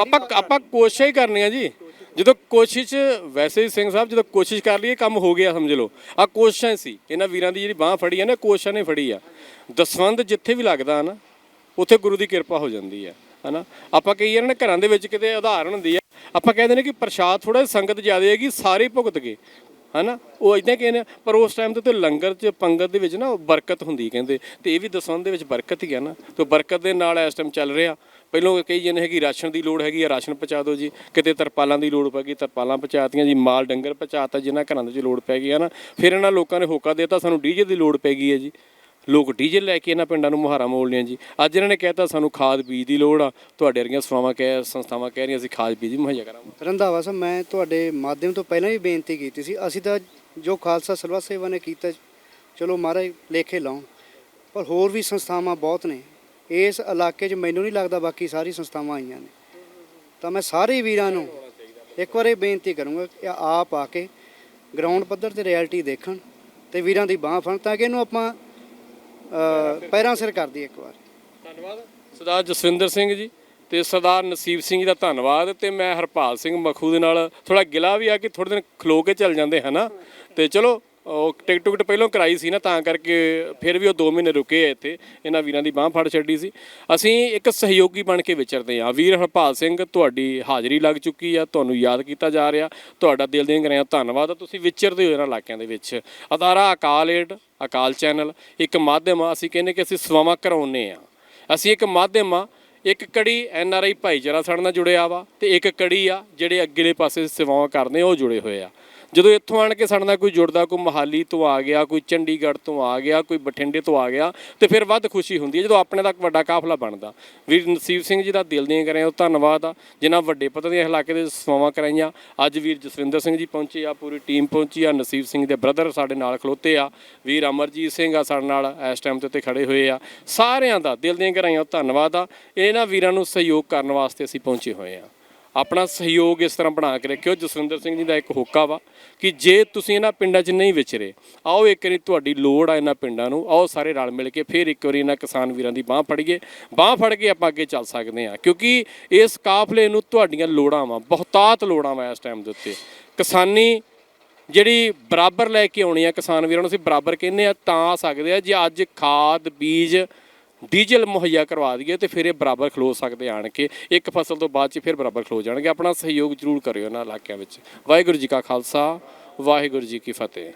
ਆਪਾਂ ਆਪਾਂ ਕੋਸ਼ਿਸ਼ ਹੀ ਕਰਨੀ ਆ ਜੀ। ਜਦੋਂ ਕੋਸ਼ਿਸ਼ ਵੈਸੇ ਹੀ ਸਿੰਘ ਸਾਹਿਬ ਜਦੋਂ ਕੋਸ਼ਿਸ਼ ਕਰ ਲਈਏ ਕੰਮ ਹੋ ਗਿਆ ਸਮਝ ਲਓ। ਆ ਕੋਸ਼ਿਸ਼ਾਂ ਸੀ। ਇਹਨਾਂ ਵੀਰਾਂ ਦੀ ਜਿਹੜੀ ਬਾਹ ਫੜੀ ਆ ਨਾ ਕੋਸ਼ਿਸ਼ਾਂ ਨੇ ਫੜੀ ਆ। ਦਸਵੰਦ ਜਿੱਥੇ ਵੀ ਲੱਗਦਾ ਨਾ ਉੱਥੇ ਗੁਰੂ ਦੀ ਕਿਰਪਾ ਹੋ ਜਾਂਦੀ ਹੈ ਹਨਾ? ਆਪਾਂ ਕਹੀਏ ਵਾਰ ਨਾ ਘਰਾਂ ਦੇ ਵਿੱਚ ਕਿਤੇ ਉਦਾਹਰਣ ਹੁੰਦੀ ਆ ਆਪਾਂ ਕਹਿੰਦੇ ਨੇ ਕਿ ਪ੍ਰਸ਼ਾਦ ਥੋੜਾ ਸੰਗਤ ਜ਼ਿਆਦਾ ਹੈਗੀ ਸਾਰੇ ਭੁਗਤ ਗਏ ਹਨਾ? ਉਹ ਇਦਾਂ ਕਹਿੰਦੇ ਆ, ਪਰ ਉਸ ਟਾਈਮ ਤੇ ਤੇ ਲੰਗਰ ਚ ਪੰਗਤ ਦੇ ਵਿੱਚ ਨਾ ਉਹ ਬਰਕਤ ਹੁੰਦੀ ਕਹਿੰਦੇ। ਤੇ ਇਹ ਵੀ ਦਸਵੰਦ ਦੇ ਵਿੱਚ ਬਰਕਤ ਹੀ ਆ ਨਾ। ਤੇ ਬਰਕਤ ਦੇ ਨਾਲ ਇਸ ਟਾਈਮ ਚੱਲ ਰਿਹਾ। ਪਹਿਲੋਂ ਕਈ ਜਣੇ ਹੈਗੀ ਰਾਸ਼ਨ ਦੀ ਲੋੜ ਹੈਗੀ ਆ, ਰਾਸ਼ਨ ਪਹੁੰਚਾ ਦਿਓ ਜੀ। ਕਿਤੇ ਤਰਪਾਲਾਂ ਦੀ ਲੋੜ ਪੈ ਗਈ, ਤਰਪਾਲਾਂ ਪਹੁੰਚਾਤੀਆਂ ਜੀ, ਮਾਲ ਡੰਗਰ ਪਹੁੰਚਾਤਾ ਜਿਨ੍ਹਾਂ ਘਰਾਂ ਦੇ ਵਿੱਚ ਲੋੜ ਪੈ ਗਈ, ਹੈ ਨਾ? ਫਿਰ ਇਹਨਾਂ ਲੋਕਾਂ ਨੇ ਹੋਕਾ ਦੇਤਾ, ਸਾਨੂੰ ਡੀਜ਼ਲ ਦੀ ਲੋੜ ਪੈ ਗਈ ਹੈ ਜੀ। ਲੋਕ ਡੀਜ਼ਲ ਲੈ ਕੇ ਇਹਨਾਂ ਪਿੰਡਾਂ ਨੂੰ ਮੁਹਾਰਾ ਮੋੜ ਜੀ। ਅੱਜ ਇਹਨਾਂ ਨੇ ਕਹਿਤਾ ਸਾਨੂੰ ਖਾਦ ਬੀਜ ਦੀ ਲੋੜ ਆ। ਤੁਹਾਡੇ ਵਰਗੀਆਂ ਸਵਾਵਾਂ ਕਹਿ, ਸੰਸਥਾਵਾਂ ਕਹਿ ਰਹੀਆਂ, ਅਸੀਂ ਖਾਦ ਬੀਜ ਵੀ ਮੁਹੱਈਆ ਕਰਾਂਗੇ। ਰੰਧਾਵਾ ਸਾਹਿਬ, ਮੈਂ ਤੁਹਾਡੇ ਮਾਧਿਅਮ ਤੋਂ ਪਹਿਲਾਂ ਵੀ ਬੇਨਤੀ ਕੀਤੀ ਸੀ। ਅਸੀਂ ਤਾਂ ਜੋ ਖਾਲਸਾ ਸਲਵਾ ਸੇਵਾ ਨੇ ਕੀਤਾ, ਚਲੋ ਮਹਾਰਾਜ ਲੇਖੇ ਲਾਉਣ, ਪਰ ਹੋਰ ਵੀ ਸੰਸਥਾਵਾਂ ਬਹੁਤ ਨੇ। ਇਸ ਇਲਾਕੇ 'ਚ ਮੈਨੂੰ ਨਹੀਂ ਲੱਗਦਾ ਬਾਕੀ ਸਾਰੀ ਸੰਸਥਾਵਾਂ ਆਈਆਂ ਨੇ। ਤਾਂ ਮੈਂ ਸਾਰੇ ਵੀਰਾਂ ਨੂੰ ਇੱਕ ਵਾਰ ਇਹ ਬੇਨਤੀ ਕਰੂੰਗਾ ਕਿ ਆਪ ਆ ਕੇ ਗਰਾਊਂਡ ਪੱਧਰ ਤੇ ਰਿਐਲਿਟੀ ਦੇਖਣ ਤੇ ਵੀਰਾਂ ਦੀ ਬਾਹ ਫੜਨ ਤਾਂ ਕਿ ਇਹਨੂੰ ਆਪਾਂ ਅ, ਪੈਰਾਂ ਸਿਰ ਕਰ ਦਈਏ ਇੱਕ ਵਾਰ। ਧੰਨਵਾਦ। ਸਰਦਾਰ ਜਸਵਿੰਦਰ ਸਿੰਘ ਜੀ ਤੇ ਸਰਦਾਰ ਨਸੀਬ ਸਿੰਘ ਜੀ ਦਾ ਧੰਨਵਾਦ ਤੇ ਮੈਂ ਹਰਪਾਲ ਸਿੰਘ ਮਖੂ ਦੇ ਨਾਲ ਥੋੜਾ ਗਿਲਾ ਵੀ ਆ ਕਿ ਥੋੜੇ ਦਿਨ ਖਲੋ ਕੇ ਚੱਲ ਜਾਂਦੇ ਹਨਾ ਤੇ ਚਲੋ ਉਹ ਟਿਕਟ ਟੁਕਟ ਪਹਿਲਾਂ ਕਰਾਈ ਸੀ ਨਾ, ਤਾਂ ਕਰਕੇ ਫਿਰ ਵੀ ਉਹ 2 ਮਹੀਨੇ ਰੁਕੇ ਆ ਇੱਥੇ। ਇਹਨਾਂ ਵੀਰਾਂ ਦੀ ਬਾਹ ਫੜ ਛੱਡੀ ਸੀ। ਅਸੀਂ ਇੱਕ ਸਹਿਯੋਗੀ ਬਣ ਕੇ ਵਿਚਰਦੇ ਆ ਵੀਰ ਹਰਪਾਲ ਸਿੰਘ, ਤੁਹਾਡੀ ਹਾਜ਼ਰੀ ਲੱਗ ਚੁੱਕੀ ਆ। ਤੁਹਾਨੂੰ ਯਾਦ ਕੀਤਾ ਜਾ ਰਿਹਾ। ਤੁਹਾਡਾ ਦਿਲ ਦੀਆਂ ਕਰਿਆ ਧੰਨਵਾਦ ਤੁਸੀਂ ਵਿਚਰਦੇ ਹੋ ਇਹਨਾਂ ਇਲਾਕਿਆਂ ਦੇ ਵਿੱਚ। ਅਦਾਰਾ, ਅਕਾਲ ਏਡ, ਅਕਾਲ ਚੈਨਲ, ਇੱਕ ਮਾਧਿਅਮ ਆ। ਅਸੀਂ ਕਹਿੰਦੇ ਕਿ ਅਸੀਂ ਸੇਵਾਵਾਂ ਕਰਾਉਨੇ ਆ ਅਸੀਂ ਇੱਕ ਮਾਧਿਅਮ ਆ। ਇੱਕ ਕੜੀ ਐਨ ਆਰ ਆਈ ਭਾਈਚਾਰਾ ਸਾਡੇ ਨਾਲ ਜੁੜਿਆ ਵਾ ਤੇ ਇੱਕ ਕੜੀ ਆ, ਜਿਹੜੇ ਅੱਗੇਲੇ ਪਾਸੇ ਸੇਵਾਵਾਂ ਕਰਦੇ, ਉਹ ਜੁੜੇ ਹੋਏ ਆ। ਜਦੋਂ ਇੱਥੋਂ ਆਣ ਕੇ ਸਾਡੇ ਨਾਲ ਕੋਈ ਜੁੜਦਾ, ਕੋਈ ਮਹਾਲੀ ਤੋਂ ਆ ਗਿਆ, ਕੋਈ ਚੰਡੀਗੜ੍ਹ ਤੋਂ ਆ ਗਿਆ, ਕੋਈ ਬਠਿੰਡੇ ਤੋਂ ਆ ਗਿਆ, ਤੇ ਫਿਰ ਵੱਧ ਖੁਸ਼ੀ ਹੁੰਦੀ ਹੈ ਜਦੋਂ ਆਪਣੇ ਦਾ ਵੱਡਾ ਕਾਫਲਾ ਬਣਦਾ। ਵੀਰ ਨਸੀਬ ਸਿੰਘ ਜੀ ਦਾ ਦਿਲ ਦੀਆਂ ਕਰਿਆ ਉਹ ਧੰਨਵਾਦ ਆ, ਜਿਨ੍ਹਾਂ ਵੱਡੇ ਪੱਧਰ ਦੀਆਂ ਇਲਾਕੇ ਦੇ ਸੇਵਾਵਾਂ ਕਰਾਈਆਂ। ਅੱਜ ਵੀਰ ਜਸਵਿੰਦਰ ਸਿੰਘ ਜੀ ਪਹੁੰਚੇ ਆ, ਪੂਰੀ ਟੀਮ ਪਹੁੰਚੀ ਆ, ਨਸੀਬ ਸਿੰਘ ਦੇ ਬ੍ਰਦਰ ਸਾਡੇ ਨਾਲ ਖਲੋਤੇ ਆ। ਵੀਰ ਅਮਰਜੀਤ ਸਿੰਘ ਆ ਸਾਡੇ ਨਾਲ ਇਸ ਟਾਈਮ ਤੇ ਉੱਤੇ ਖੜੇ ਹੋਏ ਆ। ਸਾਰਿਆਂ ਦਾ ਦਿਲ ਦੀਆਂ ਕਰਾਈਆਂ ਉਹ ਧੰਨਵਾਦ ਆ। ਇਹਨਾਂ ਵੀਰਾਂ ਨੂੰ ਸਹਿਯੋਗ ਕਰਨ ਵਾਸਤੇ ਅਸੀਂ ਪਹੁੰਚੇ ਹੋਏ ਆ। ਆਪਣਾ ਸਹਿਯੋਗ ਇਸ ਤਰ੍ਹਾਂ ਬਣਾ ਕੇ ਰੱਖਿਓ। ਜਸਵਿੰਦਰ ਸਿੰਘ ਜੀ ਦਾ ਇੱਕ ਹੋਕਾ ਵਾ ਕਿ ਜੇ ਤੁਸੀਂ ਇਹਨਾਂ ਪਿੰਡਾਂ 'ਚ ਨਹੀਂ ਵਿਚਰੇ, ਆਓ ਇੱਕ ਵਾਰੀ ਤੁਹਾਡੀ ਲੋੜ ਆ ਇਹਨਾਂ ਪਿੰਡਾਂ ਨੂੰ, ਆਓ ਸਾਰੇ ਰਲ ਮਿਲ ਕੇ ਫਿਰ ਇੱਕ ਵਾਰੀ ਇਹਨਾਂ ਕਿਸਾਨ ਵੀਰਾਂ ਦੀ ਬਾਹ ਫੜੀਏ। ਬਾਹ ਫੜ ਕੇ ਆਪਾਂ ਅੱਗੇ ਚੱਲ ਸਕਦੇ ਹਾਂ, ਕਿਉਂਕਿ ਇਸ ਕਾਫਲੇ ਨੂੰ ਤੁਹਾਡੀਆਂ ਲੋੜਾਂ ਵਾ, ਬਹੁਤਾਤ ਲੋੜਾਂ ਵਾ ਇਸ ਟਾਈਮ ਦੇ ਉੱਤੇ। ਕਿਸਾਨੀ ਜਿਹੜੀ ਬਰਾਬਰ ਲੈ ਕੇ ਆਉਣੀ ਆ ਕਿਸਾਨ ਵੀਰਾਂ ਨੂੰ, ਅਸੀਂ ਬਰਾਬਰ ਕਹਿੰਦੇ ਆ, ਤਾਂ ਆ ਸਕਦੇ ਆ ਜੇ ਅੱਜ ਖਾਦ, ਬੀਜ ਡੀਜ਼ਲ ਮੁਹੱਈਆ ਕਰਵਾ ਦਈਏ ਤੇ ਫਿਰ ਇਹ ਬਰਾਬਰ ਖਲੋ ਸਕਦੇ ਆਣ ਕੇ। ਇੱਕ ਫਸਲ ਤੋਂ ਬਾਅਦ ਚ ਫਿਰ ਬਰਾਬਰ ਖਲੋ ਜਾਣਗੇ। ਆਪਣਾ ਸਹਿਯੋਗ ਜ਼ਰੂਰ ਕਰਿਓ ਇਹਨਾਂ ਇਲਾਕਿਆਂ ਵਿੱਚ। ਵਾਹਿਗੁਰੂ ਜੀ ਕਾ ਖਾਲਸਾ, ਵਾਹਿਗੁਰੂ ਜੀ ਕੀ ਫਤਿਹ।